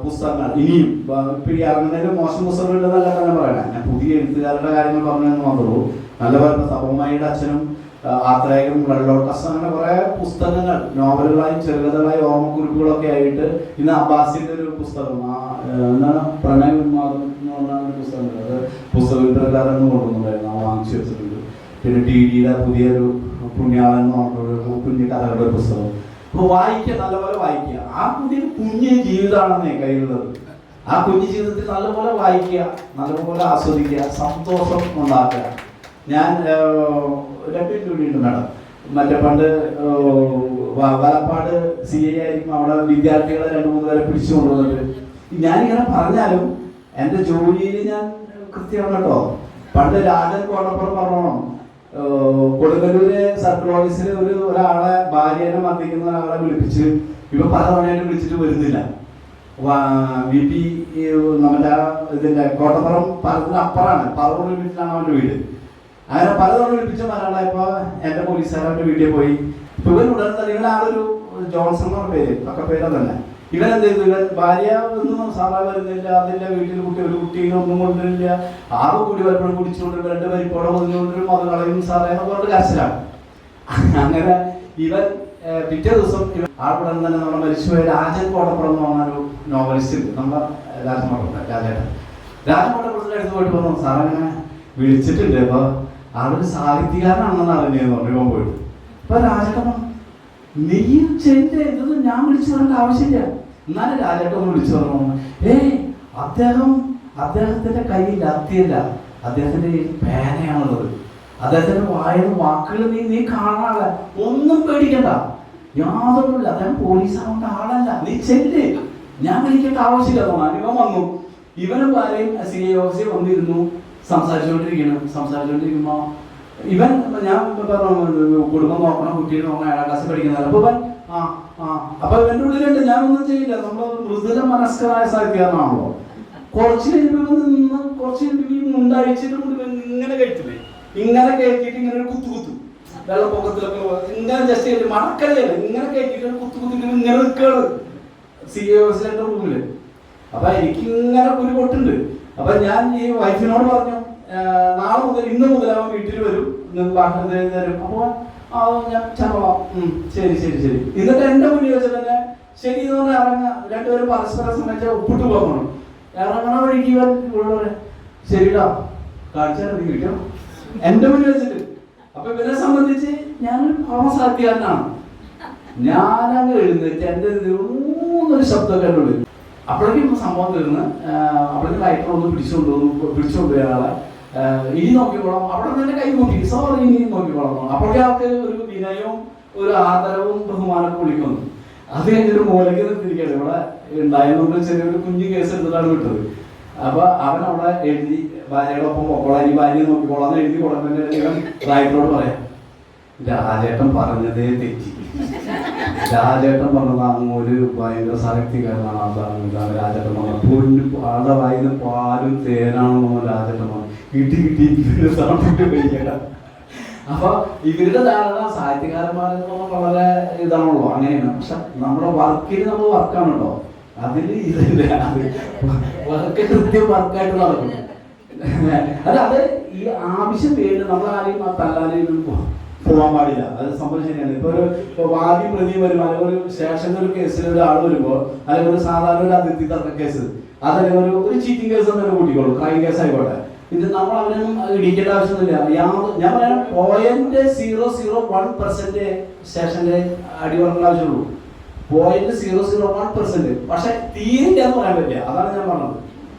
പുസ്തകങ്ങൾ. ഇനിയും ഇപ്പം ഈ അറിഞ്ഞതിന്റെ മോശം പുസ്തകങ്ങളുണ്ടെന്നല്ല തന്നെ പറയണം ഞാൻ പുതിയ എഴുത്തുകാരുടെ കാര്യങ്ങൾ പറഞ്ഞു എന്ന് മാത്രമേ നല്ല പറഞ്ഞ സഭമായിയുടെ അച്ഛനും ആ, ആത്രേയനും വെള്ളോട്ടസ് അങ്ങനെ കുറെ പുസ്തകങ്ങൾ നോവലുകളായും ചെറുകഥകളായും ഓർമ്മക്കുറിപ്പുകളൊക്കെ ആയിട്ട് ഇന്ന് അബ്ബാസിന്റെ ഒരു പുസ്തകം ആ എന്താണ്? പ്രണയ ഉന്മാദം എന്ന് പറഞ്ഞ ഒരു പുസ്തകം അത് പുസ്തക വിതരക്കാരൻ കൊണ്ടുവന്നുണ്ടായിരുന്നു. ആ വാങ്ങിച്ചു വെച്ചിട്ടുണ്ട്. പിന്നെ ടി ഡിയുടെ പുതിയൊരു പുണ്യാളൻ എന്ന് പറഞ്ഞൊരു കുഞ്ഞു കഥകളുടെ പുസ്തകം. അപ്പൊ വായിക്കുക നല്ലപോലെ വായിക്കുക. ആ പുതിയ കുഞ്ഞ് ജീവിതമാണെന്നേ കയ്യിലുള്ളത്. ആ കുഞ്ഞു ജീവിതത്തിൽ നല്ലപോലെ വായിക്കുക നല്ലപോലെ ആസ്വദിക്കുക സന്തോഷം ഉണ്ടാക്കുക. ഞാൻ ഏഹ്, രണ്ട് ജോലിയുണ്ട് മാഡം. മറ്റേ പണ്ട് വലപ്പാട് സി ഐ ആയിരിക്കും അവിടെ വിദ്യാർത്ഥികളെ രണ്ട് മൂന്ന് പേരെ പിടിച്ചു കൊണ്ടുവന്നിട്ട്. ഞാനിങ്ങനെ പറഞ്ഞാലും എന്റെ ജോലിയിൽ ഞാൻ കൃത്യമാണ് കേട്ടോ. പണ്ട് രാജൻ കോട്ടപ്പുറം പറഞ്ഞോണം കൊടുങ്ങല്ലൂര് സർക്കിൾ ഓഫീസിൽ ഒരു ഒരാളെ ഭാര്യനെ മർദ്ദിക്കുന്ന ഒരാളെ വിളിപ്പിച്ച് ഇവ പല തവണയായിട്ട് വിളിച്ചിട്ട് വരുന്നില്ല. വി പി നമ്മുടെ ഇതിന്റെ കോട്ടപ്പുറം പറഞ്ഞ അപ്പുറമാണ്. പറവൂർ വീട്ടിലാണ് അവന്റെ വീട്. അങ്ങനെ പലതവണ വിളിപ്പിച്ച മലയാളമായപ്പോ എന്റെ പോലീസുകാർ അവന്റെ വീട്ടിൽ പോയി. ഇപ്പൊ ഇവൻ ഉടനെ തന്നെ ഇവൻ ആളൊരു ജോൺസൺ എന്ന് പറഞ്ഞ പേര് ഒക്കെ പേരതല്ല ഇവൻ എന്ത് ചെയ്തു? ഇവൻ ഭാര്യ ഒന്നും സാറാ വരുന്നില്ല അതിന്റെ വീട്ടിൽ കുട്ടി ഒരു കുട്ടീനെ ഒന്നും കൊണ്ടില്ല ആറ് കൂടി വരുമ്പോഴും കുടിച്ചുകൊണ്ട് രണ്ട് പരിപ്പോടെ പൊതിഞ്ഞുകൊണ്ടും അത് കളയും സാറേ എന്നൊക്കെ പറഞ്ഞിട്ട് കരച്ചിലാണ്. അങ്ങനെ ഇവൻ പിറ്റേ ദിവസം ഇവൻ ആളുടെ തന്നെ നമ്മുടെ മരിച്ചുപോയ രാജൻ കോടപ്പുറം എന്ന് പറഞ്ഞൊരു നോവലിസ്റ്റ് ഉണ്ട്. നമ്മുടെ രാജൻ കോടപ്പുറം രാജേട്ടൻ. രാജൻ കോടപ്പുറത്തിന്റെ അടുത്ത് പോയിട്ട് പറഞ്ഞു സാറങ്ങനെ വിളിച്ചിട്ടില്ലേ വിളിച്ചിട്ടുണ്ട്. അപ്പൊ ആളൊരു സാഹിത്യകാരനാണെന്ന് അറിഞ്ഞതെന്ന് പറഞ്ഞു പോയിട്ട് അപ്പൊ രാജക്കമ്മ നീ ചെയ്ത് ഇതൊന്നും ഞാൻ വിളിച്ചു പറഞ്ഞ ആവശ്യമില്ല. എന്നാലും രാജക്കമ്മ വിളിച്ചു പറഞ്ഞു. ഏയ് അദ്ദേഹം അദ്ദേഹത്തിന്റെ കയ്യിൽ അത്തിയല്ല അദ്ദേഹത്തിന്റെ കയ്യിൽ പേനയാണുള്ളത്. അദ്ദേഹത്തിന്റെ വായന വാക്കുകൾ നീ നീ കാണാനുള്ള ഒന്നും പേടിക്കണ്ട. യാതൊന്നുമില്ല അദ്ദേഹം പോലീസ് ആവേണ്ട ആളല്ല. നീ ചെല്ലേ ഞാൻ വിളിക്കേണ്ട ആവശ്യമില്ല തോന്നാൻ ഇവൻ വന്നു. ഇവനും ഭാര്യയും സി. എ. ഓഫീസിൽ വന്നിരുന്നു സംസാരിച്ചുകൊണ്ടിരിക്കുന്നു സംസാരിച്ചുകൊണ്ടിരിക്കുമ്പോൾ ഇവൻ ഞാൻ പറഞ്ഞു കുടുംബം നോക്കണം കുട്ടിയെ നോക്കണം ഏഴാം ക്ലാസ്സിൽ പഠിക്കുന്നത് അപ്പൊ ഇവൻ ആ ആ. അപ്പൊ ഇവന്റെ ഉള്ളിലുണ്ട് ഞാനൊന്നും ചെയ്യില്ല നമ്മൾ മൃദുല മനസ്കരായ സാഹിത്യകാരനാണല്ലോ. കുറച്ച് കഴിയുമ്പോൾ നിന്ന് കുറച്ച് കഴിയുമ്പോൾ ഇങ്ങനെ കഴിച്ചില്ലേ ഇങ്ങനെ കയറ്റിയിട്ട് ഇങ്ങനെ കുത്തു കുത്തു. വെള്ളപ്പൊക്കത്തിലൊക്കെ ഇങ്ങനെ ജസ്റ്റ് മടക്കലല്ല ഇങ്ങനെ കയറ്റിയിട്ട് കുത്തു കുത്തി ഇങ്ങനെ നിൽക്കുകയാണ് സി എ റൂമിൽ അപ്പൊ എനിക്ക് ഇങ്ങനെ ഒരു പൊട്ടുണ്ട് അപ്പൊ ഞാൻ ഈ വൈഫിനോട് പറഞ്ഞു നാളെ മുതൽ ഇന്ന് മുതൽ അവൻ വീട്ടിൽ വരും തരും അപ്പൊ ഞാൻ ചാവളാം ശരി ശരി ശരി. എന്നിട്ട് എന്റെ മുന്നിൽ വെച്ച് തന്നെ ശരി എന്ന് പറഞ്ഞാൽ ഇറങ്ങ രണ്ടുപേരും പരസ്പരം സംബന്ധിച്ച ഒപ്പിട്ട് പോകണം ഇറങ്ങണ വഴിക്ക് ഇവൻ ശരിടാ കാണിച്ചാൽ കിട്ടും എന്റെ മുന്നിൽ വെച്ചിട്ട്. അപ്പൊ ഇവരെ സംബന്ധിച്ച് ഞാൻ അവസാധ്യകാരനാണ് ഞാനങ്ങ് എഴുന്നേറ്റ് എന്റെ മൂന്നൊരു എന്റെ ഉള്ളിൽ അപ്പോഴേക്കും സംഭവം തീർന്ന്. അപ്പോഴേക്കും ലൈറ്റർ ഒന്ന് പിടിച്ചുകൊണ്ട് ആളെ. ഏഹ് ഇനി നോക്കിക്കോളാം. അവിടെ തന്നെ കൈ കൂട്ടി. സോറി ഇനി നോക്കിക്കോളാം. അപ്പോഴേ ആൾക്കാർ ഒരു വിനയവും ഒരു ആദരവും ബഹുമാനവും വിളിക്കുന്നു. അത് കഴിഞ്ഞൊരു മൂലയ്ക്ക് നിർത്തിയിരിക്കുകയാണ് ഇവിടെ ഉണ്ടായതുകൊണ്ട് ചെറിയൊരു കുഞ്ഞു കേസ് എടുത്തിട്ടാണ് വിട്ടത്. അപ്പൊ അവൻ അവിടെ എഴുതി ഭാര്യയോടൊപ്പം പൊക്കോളാം. ഇനി ഭാര്യ നോക്കിക്കോളാം എന്ന് എഴുതി കൊടുക്കുന്നതിന് ഇവൻ റൈറ്ററോട് പറയാം. രാജേട്ടൻ പറഞ്ഞതേ തെറ്റി. രാജേട്ടൻ പറഞ്ഞതാണ് ഒരു ഭയങ്കര സാഹിത്യകാരനാണ് അതാണ് ഇതാണ് രാജേട്ടൻ പറഞ്ഞത് പൊന്നു ആളുടെ വായിന്ന് പാലും തേനാണെന്ന് രാജേട്ടൻ പറഞ്ഞു. കിട്ടി കിട്ടി സാധിക്കില്ല അപ്പൊ ഇവരുടെ ധാരണ സാഹിത്യകാരന്മാരെന്ന് പറഞ്ഞാൽ വളരെ ഇതാണല്ലോ അങ്ങനെയാണ്. പക്ഷെ നമ്മുടെ വർക്കിന് നമ്മൾ വർക്കാണല്ലോ അതിൽ ഇതില്ല. അത് വർക്ക് കൃത്യം വർക്കായിട്ട് നടക്കും അല്ല അത് ഈ ആവശ്യം പേരിൽ നമ്മൾ ആരെയും ആ തല്ലാനും പോകാൻ പാടില്ല. അത് സംഭവം ശരിയാണ് ഇപ്പൊ ഒരു വാദി പ്രതി വരും. അല്ലെങ്കിൽ ഒരു സ്റ്റേഷനിൽ ഒരു കേസിൽ ഒരാൾ വരുമ്പോൾ അല്ലെങ്കിൽ ഒരു സാധാരണ ഒരു അതിർത്തി തർക്ക കേസ് അതല്ലെങ്കിൽ ഒരു ഒരു ചീറ്റിംഗ് കേസ് തന്നെ കൂട്ടിക്കോളൂ. ക്രൈം കേസ് ആയിക്കോട്ടെ. ഇത് നമ്മൾ അവനൊന്നും ഇടിക്കേണ്ട ആവശ്യമൊന്നുമില്ല. ഞാൻ പറയാം point zero zero one percent സ്റ്റേഷന്റെ അടിവറക്കേണ്ട ആവശ്യമുള്ളൂ. Point zero zero one percent പക്ഷെ തീരില്ല എന്ന് പറയാൻ പറ്റില്ല. അതാണ് ഞാൻ പറഞ്ഞത്.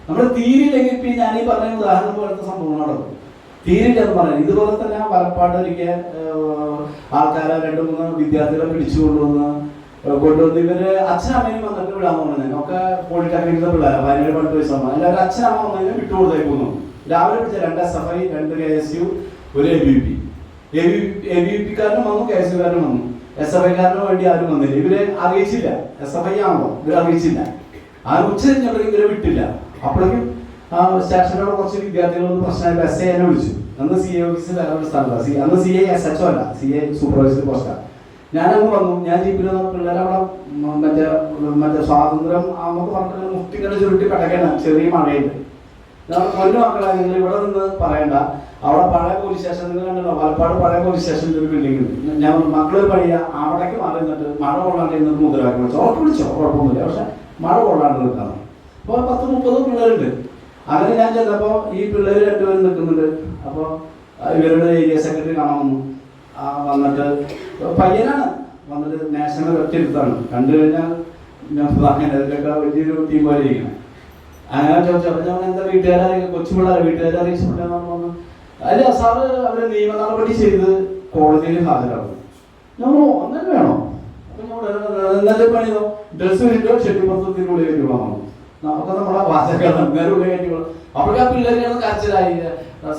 നമ്മൾ തീരില്ലെങ്കിൽ ഇപ്പൊ ഞാൻ ഈ പറഞ്ഞ ഉദാഹരണം പോലത്തെ സംഭവം നടക്കും തീരില്ല എന്ന് പറയാം ഇതുപോലെ തന്നെ വലപ്പാട് ഒരിക്കൽ ആൾക്കാരെ രണ്ടു മൂന്ന് വിദ്യാർത്ഥികളെ പിടിച്ചു കൊണ്ടുവന്ന് കൊണ്ടുവന്ന് ഇവർ അച്ഛനമ്മയും വന്നിട്ട് വിടാൻ പറഞ്ഞു. ഒക്കെ പോളിടെക്നിക്കിലെ പിള്ളേരെ. പതിനേഴ് പണ്ട് വയസ്സാണ് എല്ലാവരും അച്ഛനമ്മ വന്നതിന് വിട്ടുകൊടുത്തേക്കുന്നു രാവിലെ പിടിച്ച രണ്ട് എസ് എഫ് ഐ രണ്ട് കെ എസ് യു ഒരു A B P A B P കാരനും വന്നു കെ എസ് യു കാരനും വന്നു. എസ് എഫ് ഐക്കാരന് വേണ്ടി ആരും വന്നില്ല. ഇവരെ അറിയിച്ചില്ല. എസ് എഫ് ഐ ആണല്ലോ. ഇവരെ അറിയിച്ചില്ല. ആ ഉച്ച കഴിഞ്ഞപ്പോഴേക്കും ഇവരെ വിട്ടില്ല. അപ്പോഴേക്കും ആ കുറച്ച് വിദ്യാർത്ഥികൾ ഒന്ന് പ്രശ്നമായിട്ട് എസ് ഐ എന്നെ വിളിച്ചു. അന്ന് സി എ ഓഫീസിൽ വേറെ സ്ഥലമല്ല സി അന്ന് സി എ എസ് എച്ച് അല്ല. സി എ സൂപ്പർവൈസർ പോസ്റ്റാണ് ഞാനങ്ങ് വന്നു. ഞാൻ ജീപ്പിൽ വന്ന. പിള്ളേരെ അവിടെ മറ്റേ മറ്റേ സ്വാതന്ത്ര്യം നമുക്ക് പറഞ്ഞിട്ട് മുഫ്തികളെ ചുരുട്ടി കിടക്കണം ചെറിയ മഴയുണ്ട്. പൊന്നു മക്കളെ. നിങ്ങൾ ഇവിടെ നിന്ന് പറയണ്ട. അവിടെ പഴയ പോലീസ് സ്റ്റേഷൻ നിങ്ങൾ കണ്ടല്ലോ. പാലക്കാട് പഴയ പോലീസ് സ്റ്റേഷനിൽ ഒരു ബിൽഡിംഗ് ഉണ്ട്. ഞാൻ മക്കളൊരു പണിയ. അവിടേക്ക് മാറി നിന്നിട്ട് മഴ കൊള്ളാണ്ട് നിന്നിട്ട് മുതലാക്കി വിളിച്ചു. ഓട്ടോ വിളിച്ചോ? കുഴപ്പമൊന്നുമില്ല പക്ഷെ മഴ കൊള്ളാണ്ട് നിൽക്കണം. അപ്പോൾ പത്ത് മുപ്പത് പിള്ളേരുണ്ട്. അങ്ങനെ ഞാൻ ചെന്നപ്പോൾ ഈ പിള്ളേർ രണ്ടുപേരും നിൽക്കുന്നുണ്ട്. അപ്പോൾ ഇവരുടെ ഏരിയ സെക്രട്ടറി കാണാൻ വന്നു. ആ വന്നിട്ട് പയ്യനാണ്. വന്നിട്ട് നാഷണൽ ഒറ്റയിരുത്താണ് കണ്ടു കഴിഞ്ഞാൽ ഞാൻ ഇതിലൊക്കെ വലിയൊരു ടീം പോലെ ഇരിക്കണം. അങ്ങനെ ചോദിച്ചു അപ്പൊ ഞാൻ എന്താ വീട്ടുകാരെ കൊച്ചു പിള്ളേരെ വീട്ടുകാരെ അറിയിച്ചിട്ടുണ്ടെന്ന് പറഞ്ഞു അല്ല സാറ് അവർ നിയമ നടപടി ചെയ്ത് കോടതിയിൽ ഹാജരാകും ഞാൻ അങ്ങനെ വേണോ? അപ്പൊ ഞാൻ ഉടനെ എന്നാലും പണി? ചെയ്തോ ഡ്രസ് വിരിട്ടോ ഷെട്ടിപ്പുറത്തിനുള്ളിൽ കയറ്റിക്കൊള്ളാം നമുക്ക് നമ്മളെ വാചകം നേരെ ഉള്ളിൽ കയറ്റിക്കൊള്ളാം അപ്പോഴേ ആ പിള്ളേര് കരച്ചിലായി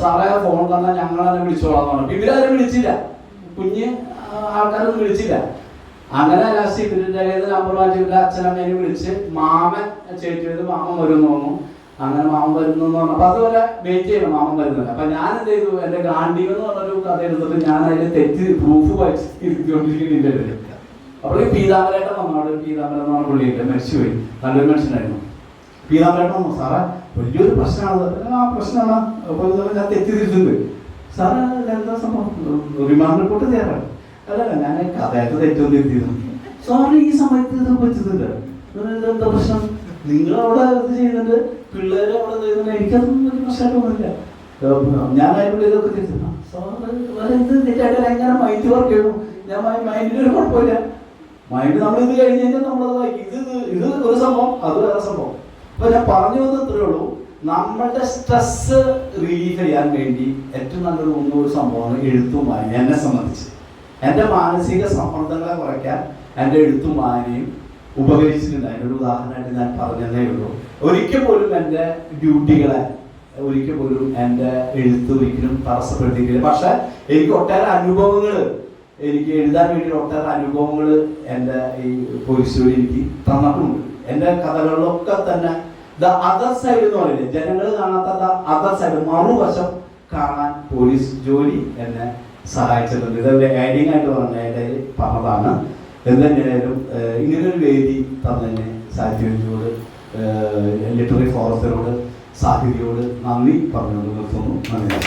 സാറേ ഫോൺ തന്നെ ഞങ്ങളെ വിളിച്ചോളാം എന്ന് പറഞ്ഞു. ഇവരാരും വിളിച്ചില്ല. കുഞ്ഞ് ആൾക്കാരൊന്നും വിളിച്ചില്ല. അങ്ങനെ ലാസ്റ്റ് ഇവരുടെ നമ്പർ വാങ്ങിച്ചിട്ട് അച്ഛനമ്മേനെ വിളിച്ച് മാമൻ ചേച്ചി ചെയ്ത് മാമൻ വരും തോന്നുന്നു. അങ്ങനെ മാമൻ വരുന്നു എന്ന് പറഞ്ഞു. അപ്പൊ അതുപോലെ വെയിറ്റ് ചെയ്യണം മാമൻ വരുന്നത് അപ്പൊ ഞാൻ എന്ത് ചെയ്തു? എന്റെ ഗാന്ധികം എന്ന് പറഞ്ഞൊരു കഥ എടുത്തിട്ട് ഞാൻ അതിന് തെറ്റ് പ്രൂഫ് വായിച്ച് ഇരുത്തിക്കൊണ്ടിരിക്കുന്നില്ല അപ്പോൾ ഈ പീതാമരേട്ടൻ വന്നു. അവിടെ ഒരു പീതാമരൻ എന്ന് പറഞ്ഞ മരിച്ചുപോയി. നല്ലൊരു മനുഷ്യനായിരുന്നു. വന്നു സാറേ വലിയൊരു പ്രശ്നമാണ് ആ പ്രശ്നമാണ്. ഞാൻ തെറ്റിദ്ധരിച്ചിട്ടുണ്ട്. സാറേ എന്താ സംഭവം? റിമാൻഡ് റിപ്പോർട്ട് തയ്യാറാണ്. അല്ല ഞാൻ കഥയായിട്ട് തെറ്റൊന്നും എത്തിയിരുന്നു സാറിന് ഈ സമയത്ത് ഇത് പറ്റുന്നില്ല എന്താ പ്രശ്നം? നിങ്ങൾ അവിടെ ഇത് ചെയ്യുന്നുണ്ട്. പിള്ളേരെ അവിടെ ചെയ്യുന്നുണ്ട്. എനിക്കതൊന്നും ഒരു പ്രശ്നമായിട്ടൊന്നുമില്ല അതിനുള്ള ഇതൊക്കെ തിരുത്തുന്നു സാറ് എന്ത് തെറ്റായിട്ടല്ല. എങ്ങനെ മൈൻഡ് വർക്ക് ചെയ്യണം? ഞാൻ മൈൻഡിന് ഒരു കുഴപ്പമില്ല. മൈൻഡ് നമ്മൾ കഴിഞ്ഞ് കഴിഞ്ഞാൽ നമ്മളത് ഇത് ഇത് ഒരു സംഭവം. അത് വേറെ സംഭവം. അപ്പൊ ഞാൻ പറഞ്ഞു വന്നത് ഇത്രേ ഉള്ളൂ. നമ്മളുടെ സ്ട്രെസ് റിലീഫ് ചെയ്യാൻ വേണ്ടി ഏറ്റവും നല്ലൊരു ഒന്നൊരു സംഭവമാണ് എഴുത്തും വായന എന്നെ സംബന്ധിച്ച്. എന്റെ മാനസിക സമ്മർദ്ദങ്ങളെ കുറയ്ക്കാൻ എന്റെ എഴുത്തും വായനയും ഉപകരിച്ചിട്ടുണ്ട്. അതിനൊരു ഉദാഹരണമായിട്ട് ഞാൻ പറഞ്ഞതേ ഉള്ളൂ. ഒരിക്കൽ പോലും എന്റെ ഡ്യൂട്ടികളെ ഒരിക്കൽ പോലും എന്റെ എഴുത്ത് ഒരിക്കലും തടസ്സപ്പെടുത്തിയിട്ടില്ല. പക്ഷെ എനിക്ക് ഒട്ടേറെ അനുഭവങ്ങൾ എനിക്ക് എഴുതാൻ വേണ്ടി ഒട്ടേറെ അനുഭവങ്ങൾ എന്റെ ഈ പോലീസ് ജോലി എനിക്ക് തന്നിട്ടുണ്ട്. എന്റെ കഥകളിലൊക്കെ തന്നെ ദ അതർ സൈഡ് എന്ന് പറയുന്നത് ജനങ്ങൾ കാണാത്ത ദ അതർ സൈഡ് മറുവശം കാണാൻ പോലീസ് ജോലി എന്നെ സഹായിച്ചിട്ടുണ്ട്. ഇതെന്റെ ഗൈഡിങ് ആയിട്ട് പറഞ്ഞതിന്റെ പറഞ്ഞതാണ്. എന്ത് തന്നെയായാലും ഇങ്ങനൊരു വേദി തന്നതിന് സാഹിത്യോട് ലിറ്റററി ഫോറസ്റ്റിനോട് സാഹിതിയോട് നന്ദി പറഞ്ഞു നിർത്തുന്നു. നന്ദി.